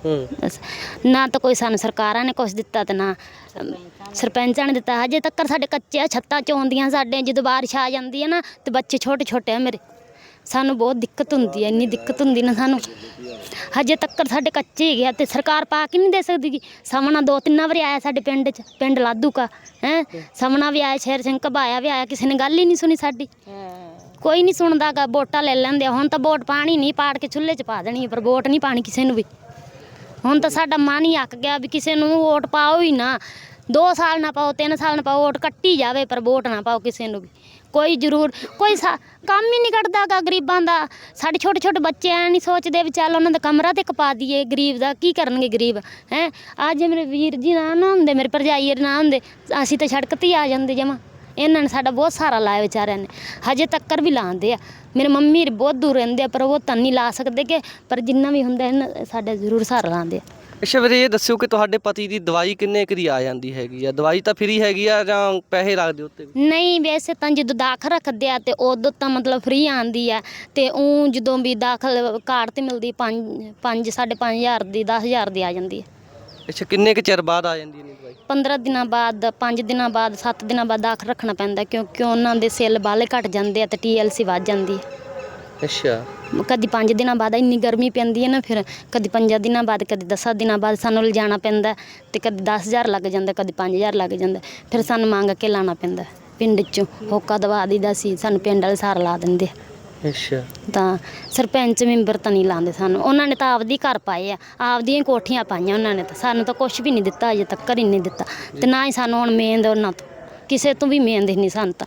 ਹੂੰ। ਬਸ ਨਾ ਤਾਂ ਕੋਈ ਸਾਨੂੰ ਸਰਕਾਰਾਂ ਨੇ ਕੁਝ ਦਿੱਤਾ ਤੇ ਨਾ ਅਮ, ਸਰਪੰਚਾਂ ਨੇ ਦਿੱਤਾ ਹਜੇ ਤੱਕ ਸਾਡੇ ਕੱਚੇ ਆ ਛੱਤਾਂ ਚੋਂਦੀਆਂ ਸਾਡੇ ਜਦੋਂ ਬਾਰਿਸ਼ ਆ ਜਾਂਦੀ ਹੈ ਨਾ ਤੇ ਬੱਚੇ ਛੋਟੇ ਛੋਟੇ ਆ ਮੇਰੇ। ਸਾਨੂੰ ਬਹੁਤ ਦਿੱਕਤ ਹੁੰਦੀ ਹੈ ਇੰਨੀ ਦਿੱਕਤ ਹੁੰਦੀ ਨਾ ਸਾਨੂੰ। ਹਜੇ ਤੱਕ ਸਾਡੇ ਕੱਚੇ ਹੈਗੇ ਆ ਤੇ ਸਰਕਾਰ ਪਾ ਕੇ ਨਹੀਂ ਦੇ ਸਕਦੀ ਗੀ। ਸਾਹਮਣਾ ਦੋ ਤਿੰਨਾਂ ਵਾਰੀ ਆਇਆ ਸਾਡੇ ਪਿੰਡ 'ਚ ਪਿੰਡ ਲਾਧੂ ਕਾ ਹੈ। ਸਾਹਮਣਾ ਵੀ ਆਇਆ ਸ਼ੇਰ ਸਿੰਘ ਘਬਾਇਆ ਵੀ ਆਇਆ ਕਿਸੇ ਨੇ ਗੱਲ ਹੀ ਨਹੀਂ ਸੁਣੀ ਸਾਡੀ। ਕੋਈ ਨਹੀਂ ਸੁਣਦਾਗਾ ਵੋਟਾਂ ਲੈ ਲੈਂਦੇ ਆ। ਹੁਣ ਤਾਂ ਵੋਟ ਪਾਣੀ ਨਹੀਂ ਪਾੜ ਕੇ ਚੁੱਲ੍ਹੇ 'ਚ ਪਾ ਦੇਣੀ ਹੈ, ਪਰ ਵੋਟ ਨਹੀਂ ਪਾਣੀ ਕਿਸੇ ਨੂੰ ਵੀ। ਹੁਣ ਤਾਂ ਸਾਡਾ ਮਨ ਹੀ ਅੱਕ ਗਿਆ ਵੀ ਕਿਸੇ ਨੂੰ ਵੋਟ ਪਾਓ ਹੀ ਨਾ। 2 ਸਾਲ ਨਾ ਪਾਓ 3 ਸਾਲ ਨਾ ਪਾਓ ਵੋਟ ਕੱਟੀ ਜਾਵੇ ਪਰ ਵੋਟ ਨਾ ਪਾਓ ਕਿਸੇ ਨੂੰ ਵੀ। ਕੋਈ ਜ਼ਰੂਰ, ਕੋਈ ਸਾ- ਕੰਮ ਹੀ ਨਹੀਂ ਕੱਢਦਾਗਾ ਗਰੀਬਾਂ ਦਾ। ਸਾਡੇ ਛੋਟੇ ਛੋਟੇ ਬੱਚੇ ਐ ਨਹੀਂ ਸੋਚਦੇ ਵੀ ਚੱਲ ਉਹਨਾਂ ਦਾ ਕਮਰਾ ਤੇ ਕਪਾ ਦਈਏ, ਗਰੀਬ ਦਾ ਕੀ ਕਰਨਗੇ ਗਰੀਬ, ਹੈ? ਅੱਜ ਮੇਰੇ ਵੀਰ ਜੀ ਨਾ ਨਾ ਹੁੰਦੇ, ਮੇਰੇ ਭਰਜਾਈ ਨਾ ਹੁੰਦੇ, ਅਸੀਂ ਤਾਂ ਸੜਕ ਤੇ ਹੀ ਆ ਜਾਂਦੇ ਜਮਾ। ਇਹਨਾਂ ਨੇ ਸਾਡਾ ਬਹੁਤ ਸਹਾਰਾ ਲਾਇਆ ਵਿਚਾਰਿਆਂ ਨੇ। ਹਜੇ ਤੱਕਰ ਵੀ ਲਾਉਂਦੇ ਆ। ਮੇਰੇ ਮੰਮੀ ਬਹੁਤ ਦੂਰ ਰਹਿੰਦੇ ਆ, ਪਰ ਉਹ ਤਾਂ ਨਹੀਂ ਲਾ ਸਕਦੇ ਕਿ, ਪਰ ਜਿੰਨਾ ਵੀ ਹੁੰਦਾ ਇਹਨਾਂ, ਸਾਡਾ ਜ਼ਰੂਰ ਸਹਾਰਾ ਲਾਉਂਦੇ ਆ। ਅੱਛਾ ਵੀਰੇ ਇਹ ਦੱਸਿਓ ਕਿ ਤੁਹਾਡੇ ਪਤੀ ਦੀ ਦਵਾਈ ਕਿੰਨੇ ਕੁ ਦੀ ਆ ਜਾਂਦੀ ਹੈਗੀ ਆ? ਦਵਾਈ ਤਾਂ ਫ੍ਰੀ ਹੈਗੀ ਆ ਜਾਂ ਪੈਸੇ ਲੱਗਦੇ ਉੱਤੇ ਨਹੀਂ ਵੈਸੇ ਤਾਂ ਜਦੋਂ ਦਾਖਲ ਰੱਖਦੇ ਆ ਤੇ ਉਦੋਂ ਤਾਂ ਮਤਲਬ ਫ੍ਰੀ ਆਂਦੀ ਆ ਤੇ ਉਹ ਜਦੋਂ ਵੀ ਦਾਖਲ ਕਾਰਡ ਤੇ ਮਿਲਦੀ 5 5 5.5000 ਦੀ 10000 ਦੀ ਆ ਜਾਂਦੀ ਹੈ ਅੱਛਾ ਕਿੰਨੇ ਕੁ ਚਿਰ ਬਾਅਦ ਆ ਜਾਂਦੀ ਹੈ ਦਵਾਈ? 15 ਦਿਨਾਂ ਬਾਅਦ 5 ਦਿਨਾਂ ਬਾਅਦ 7 ਦਿਨਾਂ ਬਾਅਦ ਦਾਖਲ ਰੱਖਣਾ ਪੈਂਦਾ ਕਿਉਂਕਿ ਉਹਨਾਂ ਦੇ ਸੈੱਲ ਬਾਲੇ ਘਟ ਜਾਂਦੇ ਆ ਤੇ ਟੀਐਲਸੀ ਵੱਧ ਜਾਂਦੀ ਹੈ ਅੱਛਾ। ਕਦੀ 5 ਦਿਨਾਂ ਬਾਅਦ ਇੰਨੀ ਗਰਮੀ ਪੈਂਦੀ ਹੈ ਨਾ ਫਿਰ ਕਦੀ 5 ਦਿਨਾਂ ਬਾਅਦ ਕਦੀ 10 ਦਿਨਾਂ ਬਾਅਦ ਸਾਨੂੰ ਲਿਜਾਣਾ ਪੈਂਦਾ ਤੇ ਕਦੀ 10000 ਲੱਗ ਜਾਂਦਾ ਕਦੀ 5000 ਲੱਗ ਜਾਂਦਾ ਫਿਰ ਸਾਨੂੰ ਮੰਗ ਕੇ ਲਾਣਾ ਪੈਂਦਾ ਪਿੰਡ ਚੋਂ। ਹੋਕਾ ਦਵਾ ਦੀਦਾ ਸੀ ਸਾਨੂੰ ਪਿੰਡ ਵਾਲੇ ਸਾਰ ਲਾ ਦਿੰਦੇ। ਅੱਛਾ। ਤਾਂ ਸਰਪੰਚ ਮੈਂਬਰ ਤਾਂ ਨਹੀਂ ਲਾਉਂਦੇ ਸਾਨੂੰ। ਉਹਨਾਂ ਨੇ ਤਾਂ ਆਪਦੀ ਘਰ ਪਾਏ ਆ ਆਪਦੀਆਂ ਹੀ ਕੋਠੀਆਂ ਪਾਈਆਂ ਉਹਨਾਂ ਨੇ ਤਾਂ। ਸਾਨੂੰ ਤਾਂ ਕੁਝ ਵੀ ਨਹੀਂ ਦਿੱਤਾ ਅਜੇ ਤੱਕ ਹੀ ਨਹੀਂ ਦਿੱਤਾ। ਤੇ ਨਾ ਹੀ ਸਾਨੂੰ ਹੁਣ ਮੇਂਦ ਉਹਨਾਂ ਤੋਂ ਕਿਸੇ ਤੋਂ ਵੀ ਮੇਂਦ ਨਹੀਂ ਸਾਨੂੰ ਤਾਂ।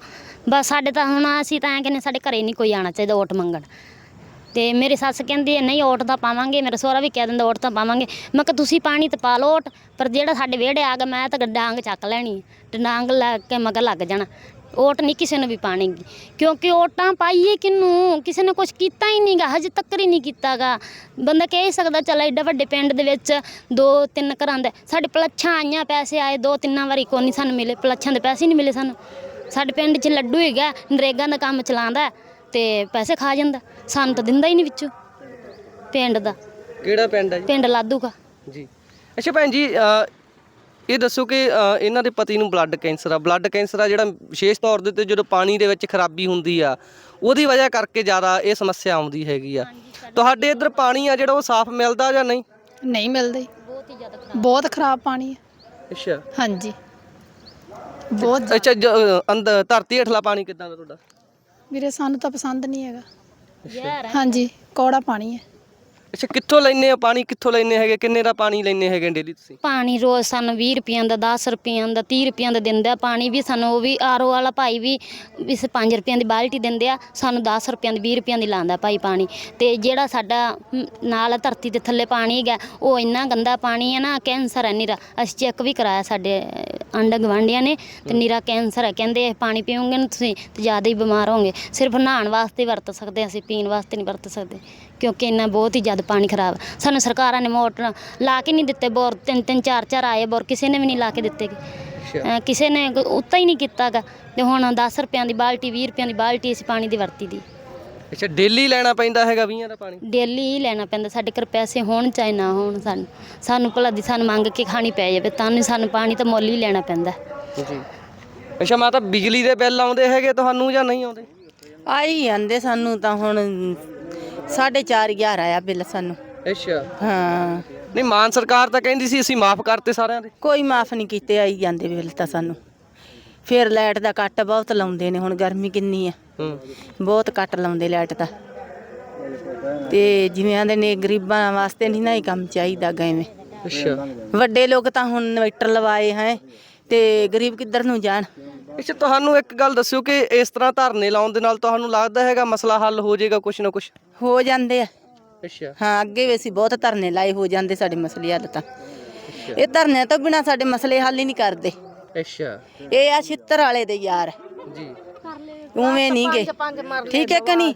ਬਸ ਸਾਡੇ ਤਾਂ ਹੁਣ ਅਸੀਂ ਤਾਂ ਐਂ ਕਹਿੰਦੇ ਸਾਡੇ ਘਰੇ ਨਹੀਂ ਕੋਈ ਆਣਾ ਚਾਹੀਦਾ ਓਟ ਮੰਗਣ। ਤੇ ਮੇਰੀ ਸੱਸ ਕਹਿੰਦੀ ਹੈ, ਨਹੀਂ ਓਟ ਤਾਂ ਪਾਵਾਂਗੇ, ਮੇਰਾ ਸਹੁਰਾ ਵੀ ਕਹਿ ਦਿੰਦਾ ਓਟ ਤਾਂ ਪਾਵਾਂਗੇ। ਮੈਂ ਕਿਹਾ, ਤੁਸੀਂ ਪਾਣੀ ਤਾਂ ਪਾ ਲਓ ਓਟ, ਪਰ ਜਿਹੜਾ ਸਾਡੇ ਵਿਹੜੇ ਆ ਗਿਆ, ਮੈਂ ਤਾਂ ਡਾਂਗ ਚੱਕ ਲੈਣੀ ਤੇ ਡਾਂਗ ਲੈ ਕੇ ਮਗਰ ਲੱਗ ਜਾਣਾ। ਓਟ ਨਹੀਂ ਕਿਸੇ ਨੂੰ ਵੀ ਪਾਣੀਗੀ। ਕਿਉਂਕਿ ਓਟਾਂ ਪਾਈਏ ਕਿਨੂੰ ਕਿਸੇ ਨੇ ਕੁਝ ਕੀਤਾ ਹੀ ਨਹੀਂਗਾ, ਹਜੇ ਤੱਕ ਹੀ ਨਹੀਂ ਕੀਤਾਗਾ। ਬੰਦਾ ਕਹਿ ਹੀ ਸਕਦਾ, ਚੱਲ ਐਡਾ ਵੱਡੇ ਪਿੰਡ ਦੇ ਵਿੱਚ ਦੋ ਤਿੰਨ ਘਰਾਂ ਦੇ, ਸਾਡੇ ਪਲੱਛਾਂ ਆਈਆਂ ਪੈਸੇ ਆਏ, ਦੋ ਤਿੰਨਾਂ ਵਾਰੀ ਕੋਈ ਨਹੀਂ ਸਾਨੂੰ ਮਿਲੇ, ਪਲੱਛਾਂ ਦੇ ਪੈਸੇ ਨਹੀਂ ਮਿਲੇ ਸਾਨੂੰ। ਸਾਡੇ ਪਿੰਡ 'ਚ ਲੱਡੂ ਹੈਗਾ ਨਰੇਗਾ ਦਾ ਕੰਮ ਚਲਾਉਂਦਾ ਤੇ ਪੈਸੇ ਖਾ ਜਾਂਦਾ ਸਾਨੂੰ ਤਾਂ ਦਿੰਦਾ ਹੀ ਨਹੀਂ ਵਿੱਚੋਂ ਪਿੰਡ ਦਾ। ਕਿਹੜਾ ਪਿੰਡ ਹੈ ਜੀ? ਪਿੰਡ ਲਾਧੂਗਾ ਜੀ। ਅੱਛਾ ਭੈਣ ਜੀ ਅ, ਇਹ ਦੱਸੋ ਕਿ ਅ, ਇਹਨਾਂ ਦੇ ਪਤੀ ਨੂੰ ਬਲੱਡ ਕੈਂਸਰ ਆ। ਬਲੱਡ ਕੈਂਸਰ ਆ ਜਿਹੜਾ ਵਿਸ਼ੇਸ਼ ਤੌਰ ਦੇ ਉੱਤੇ ਜਦੋਂ ਪਾਣੀ ਦੇ ਵਿੱਚ ਖਰਾਬੀ ਹੁੰਦੀ ਆ ਉਹਦੀ ਵਜ੍ਹਾ ਕਰਕੇ ਜ਼ਿਆਦਾ ਇਹ ਸਮੱਸਿਆ ਆਉਂਦੀ ਹੈਗੀ ਆ। ਤੁਹਾਡੇ ਇੱਧਰ ਪਾਣੀ ਆ ਜਿਹੜਾ ਉਹ ਸਾਫ਼ ਮਿਲਦਾ ਜਾਂ ਨਹੀਂ? ਨਹੀਂ ਮਿਲਦੇ ਬਹੁਤ ਹੀ ਜ਼ਿਆਦਾ ਬਹੁਤ ਖਰਾਬ ਪਾਣੀ ਹੈ ਅੱਛਾ। ਹਾਂਜੀ। ਬਹੁਤ ਅੱਛਾ ਜ- ਅੰਦਰ ਧਰਤੀ ਹੇਠਲਾ ਪਾਣੀ ਕਿੱਦਾਂ ਦਾ ਤੁਹਾਡਾ? ਵੀਰੇ ਸਾਨੂੰ ਤਾਂ ਪਸੰਦ ਨਹੀਂ ਹੈਗਾ। ਹਾਂਜੀ ਕੌੜਾ ਪਾਣੀ ਹੈ। ਅੱਛਾ ਕਿੱਥੋਂ ਲੈਨੇ ਆ ਪਾਣੀ? ਕਿੱਥੋਂ ਲੈਨੇ ਹੈਗੇ? ਕਿੰਨੇ ਦਾ ਪਾਣੀ ਲੈਨੇ ਹੈਗੇ ਡੇਲੀ ਤੁਸੀਂ? ਪਾਣੀ ਰੋਜ਼ ਸਾਨੂੰ 20 ਰੁਪਈਆਂ ਦਾ 10 ਰੁਪਈਆਂ ਦਾ 30 ਰੁਪਈਆਂ ਦਾ ਦਿੰਦਾ ਪਾਣੀ ਵੀ। ਸਾਨੂੰ ਉਹ ਵੀ ਆਰਓ ਵਾਲਾ ਭਾਈ ਵੀ ਇਸ 5 ਰੁਪਈਆਂ ਦੀ ਬਾਲਟੀ ਦਿੰਦੇ ਆ। ਸਾਨੂੰ 10 ਰੁਪਈਆਂ ਦੀ 20 ਰੁਪਈਆਂ ਦੀ ਲਾਉਂਦਾ ਭਾਈ ਪਾਣੀ। ਤੇ ਜਿਹੜਾ ਸਾਡਾ ਮ, ਨਾਲ ਧਰਤੀ ਦੇ ਥੱਲੇ ਪਾਣੀ ਹੈਗਾ ਉਹ ਇੰਨਾ ਗੰਦਾ ਪਾਣੀ ਹੈ ਨਾ ਕੈਂਸਰ ਹੈ ਨੀਰਾ। ਅਸੀਂ ਚੈੱਕ ਵੀ ਕਰਾਇਆ ਸਾਡੇ ਅੰਡ ਗਵਾਂਢੀਆਂ ਨੇ ਤੇ ਨੀਰਾ ਕੈਂਸਰ ਹੈ ਕਹਿੰਦੇ ਇਹ ਪਾਣੀ ਪੀਓਗੇ ਨਾ ਤੁਸੀਂ ਤੇ ਜ਼ਿਆਦਾ ਹੀ ਬਿਮਾਰ ਹੋਵੋਗੇ। ਸਿਰਫ ਨਹਾਉਣ ਵਾਸਤੇ ਵਰਤ ਸਕਦੇ ਹਾਂ, ਅਸੀਂ ਪੀਣ ਵਾਸਤੇ ਨਹੀਂ ਵਰਤ ਸਕਦੇ। ਕਿਉਂਕਿ ਇੰਨਾ ਬਹੁਤ ਹੀ ਜ਼ਿਆਦਾ ਪਾਣੀ ਖਰਾਬ। ਸਾਨੂੰ ਸਰਕਾਰਾਂ ਨੇ ਮੋਟਰ ਲਾ ਕੇ ਨਹੀਂ ਦਿੱਤੇ ਬੋਰ ਤਿੰਨ ਤਿੰਨ ਚਾਰ ਚਾਰ ਆਏ ਬੋਰ ਕਿਸੇ ਨੇ ਵੀ ਨਹੀਂ ਲਾ ਕੇ ਦਿੱਤੇ ਅਹ ਕਿਸੇ ਨੇ ਉੱਤਾ ਹੀ ਨਹੀਂ ਕੀਤਾਗਾ। ਤੇ ਹੁਣ 10 ਰੁਪਿਆਂ ਦੀ ਬਾਲਟੀ 20 ਰੁਪਿਆਂ ਦੀ ਬਾਲਟੀ ਅਸੀਂ ਪਾਣੀ ਦੀ ਵਰਤੀ ਦੀ। ਅੱਛਾ ਡੇਲੀ ਲੈਣਾ ਪੈਂਦਾ ਹੈਗਾ 20 ਦਾ ਪਾਣੀ? ਡੇਲੀ ਹੀ ਲੈਣਾ ਪੈਂਦਾ। ਸਾਡੇ ਕੋਲ ਪੈਸੇ ਹੋਣ ਚਾਹੇ ਨਾ ਹੋਣ ਸਾਨੂੰ। ਸਾਨੂੰ ਭਲਾ ਦੀ ਸਾਨੂੰ ਮੰਗ ਕੇ ਖਾਣੀ ਪੈ ਜਾਵੇ ਤਾਂ ਨਹੀਂ ਸਾਨੂੰ ਪਾਣੀ ਤਾਂ ਮੁੱਲ ਹੀ ਲੈਣਾ ਪੈਂਦਾ। ਜੀ। ਅੱਛਾ ਮਾਤਾ ਬਿਜਲੀ ਦੇ ਬਿੱਲ ਆਉਂਦੇ ਹੈਗੇ ਤੁਹਾਨੂੰ ਜਾਂ ਨਹੀਂ ਆਉਂਦੇ? ਆਈ ਜਾਂਦੇ ਸਾਨੂੰ ਤਾਂ ਹੁਣ 4500 ਆਇਆ ਬਿੱਲ ਸਾਨੂੰ। ਅੱਛਾ। ਹਾਂ। ਨਹੀਂ ਮਾਨ ਸਰਕਾਰ ਤਾਂ ਕਹਿੰਦੀ ਸੀ ਅਸੀਂ ਮਾਫ ਕਰਤੇ ਸਾਰਿਆਂ ਦੇ। ਕੋਈ ਮਾਫ ਨਹੀਂ ਕੀਤੇ ਆਈ ਜਾਂਦੇ ਬਿੱਲ ਤਾਂ ਸਾਨੂੰ। ਫਿਰ ਲਾਈਟ ਦਾ ਕੱਟ ਬਹੁਤ ਲਾਉਂਦੇ ਨੇ ਹੁਣ ਗਰਮੀ ਕਿੰਨੀ ਆ। ਹੂੰ। ਬਹੁਤ ਕੱਟ ਲਾਉਂਦੇ ਲਾਈਟ ਦਾ। ਤੇ ਜਿਵੇਂ ਆਂਦੇ ਨੇ ਗਰੀਬਾਂ ਵਾਸਤੇ ਨਹੀਂ ਨਾ ਇਹ ਕੰਮ ਚਾਹੀਦਾ ਗਾ ਐਵੇਂ। ਅੱਛਾ। ਵੱਡੇ ਲੋਕ ਤਾਂ ਹੁਣ ਇਨਵਰਟਰ ਲਵਾਏ ਹੈ ਤੇ ਗਰੀਬ ਕਿੱਧਰ ਨੂੰ ਜਾਣ? ਅੱਛਾ ਤੁਹਾਨੂੰ ਇੱਕ ਗੱਲ ਦੱਸਿਓ ਕਿ ਇਸ ਤਰ੍ਹਾਂ ਧਰਨੇ ਲਾਉਣ ਦੇ ਨਾਲ ਤੁਹਾਨੂੰ ਲੱਗਦਾ ਹੈਗਾ ਮਸਲਾ ਹੱਲ ਹੋ ਜਾਏਗਾ ਕੁਛ ਨਾ ਕੁਛ? ਹੋ ਜਾਂਦੇ ਆ। ਅੱਛਾ। ਹਾਂ ਅੱਗੇ ਵੀ ਅਸੀਂ ਬਹੁਤ ਧਰਨੇ ਲਾਏ ਹੋ ਜਾਂਦੇ ਸਾਡੇ ਮਸਲੇ ਹੱਲ ਤਾਂ। ਇਹ ਧਰਨੇ ਤੋਂ ਬਿਨਾ ਸਾਡੇ ਮਸਲੇ ਹੱਲ ਹੀ ਨਹੀਂ ਕਰਦੇ। ਅੱਛਾ। ਇਹ ਆ ਛਿੱਤਰ ਵਾਲੇ ਦੇ ਯਾਰ। ਜੀ। ਉਵੇਂ ਨਹੀਂ ਗੇ। ਠੀਕ ਹੈ ਕਿ ਨਹੀਂ?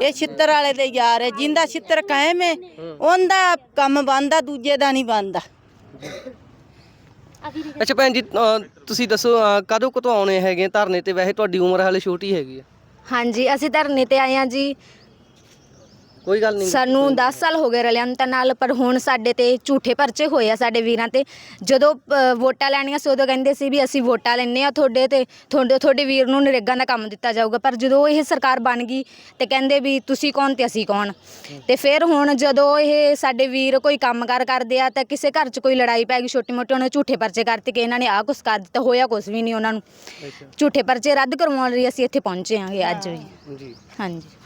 ਇਹ ਛਿੱਤਰ ਵਾਲੇ ਦੇ ਯਾਰ ਹੈ ਜਿੰਦਾ ਛਿੱਤਰ ਕਾਇਮ ਹੈ ਉਹਦਾ ਕੰਮ ਬੰਦਾ ਦੂਜੇ ਦਾ ਨਹੀਂ ਬੰਦਾ ਅੱਛਾ ਭੈਣ ਜੀ ਅ, ਤੁਸੀਂ ਦੱਸੋ ਅ, ਕਦੋਂ ਕਦੋਂ ਆਉਣੇ ਹੈਗੇ ਧਰਨੇ ਤੇ ਵੈਸੇ ਤੁਹਾਡੀ ਉਮਰ ਹਾਲੇ ਛੋਟੀ ਹੈਗੀ ਆ। ਹਾਂਜੀ ਅਸੀਂ ਧਰਨੇ ਤੇ ਆਏ ਹਾਂ ਜੀ ਕੋਈ ਗੱਲ ਨਹੀਂ। ਸਾਨੂੰ 10 ਸਾਲ ਹੋ ਗਏ ਰਲਿਆਂ ਨੂੰ ਤਾਂ ਨਾਲ ਪਰ ਹੁਣ ਸਾਡੇ ਤੇ ਝੂਠੇ ਪਰਚੇ ਹੋਏ ਆ ਸਾਡੇ ਵੀਰਾਂ ਤੇ। ਜਦੋਂ ਅ, ਵੋਟਾਂ ਲੈਣੀਆਂ ਸੀ ਉਦੋਂ ਕਹਿੰਦੇ ਸੀ ਵੀ ਅਸੀਂ ਵੋਟਾਂ ਲੈਣੇ ਆ ਤੁਹਾਡੇ ਤੇ। ਤੁਹਾਡੇ ਤੁਹਾਡੇ ਵੀਰ ਨੂੰ ਨਰੇਗਾ ਦਾ ਕੰਮ ਦਿੱਤਾ ਜਾਊਗਾ। ਪਰ ਜਦੋਂ ਇਹ ਸਰਕਾਰ ਬਣ ਗਈ ਤੇ ਕਹਿੰਦੇ ਵੀ ਤੁਸੀਂ ਕੌਣ ਤੇ ਅਸੀਂ ਕੌਣ। ਤੇ ਫਿਰ ਹੁਣ ਜਦੋਂ ਇਹ ਸਾਡੇ ਵੀਰ ਕੋਈ ਕੰਮਕਾਰ ਕਰਦੇ ਆ ਤਾਂ ਕਿਸੇ ਘਰ 'ਚ ਕੋਈ ਲੜਾਈ ਪੈ ਗਈ ਛੋਟੀ ਮੋਟੀ ਉਹਨਾਂ ਝੂਠੇ ਪਰਚੇ ਕਰਤੇ ਕਿ ਇਹਨਾਂ ਨੇ ਆਹ ਕੁਛ ਕਰ ਦਿੱਤਾ ਹੋਇਆ ਕੁਛ ਵੀ ਨਹੀਂ ਉਹਨਾਂ ਨੂੰ। ਝੂਠੇ ਪਰਚੇ ਰੱਦ ਕਰਵਾਉਣ ਲਈ ਅਸੀਂ ਇੱਥੇ ਪਹੁੰਚੇ ਆਂਗੇ ਅੱਜ ਵੀ। ਜੀ। ਹਾਂਜੀ।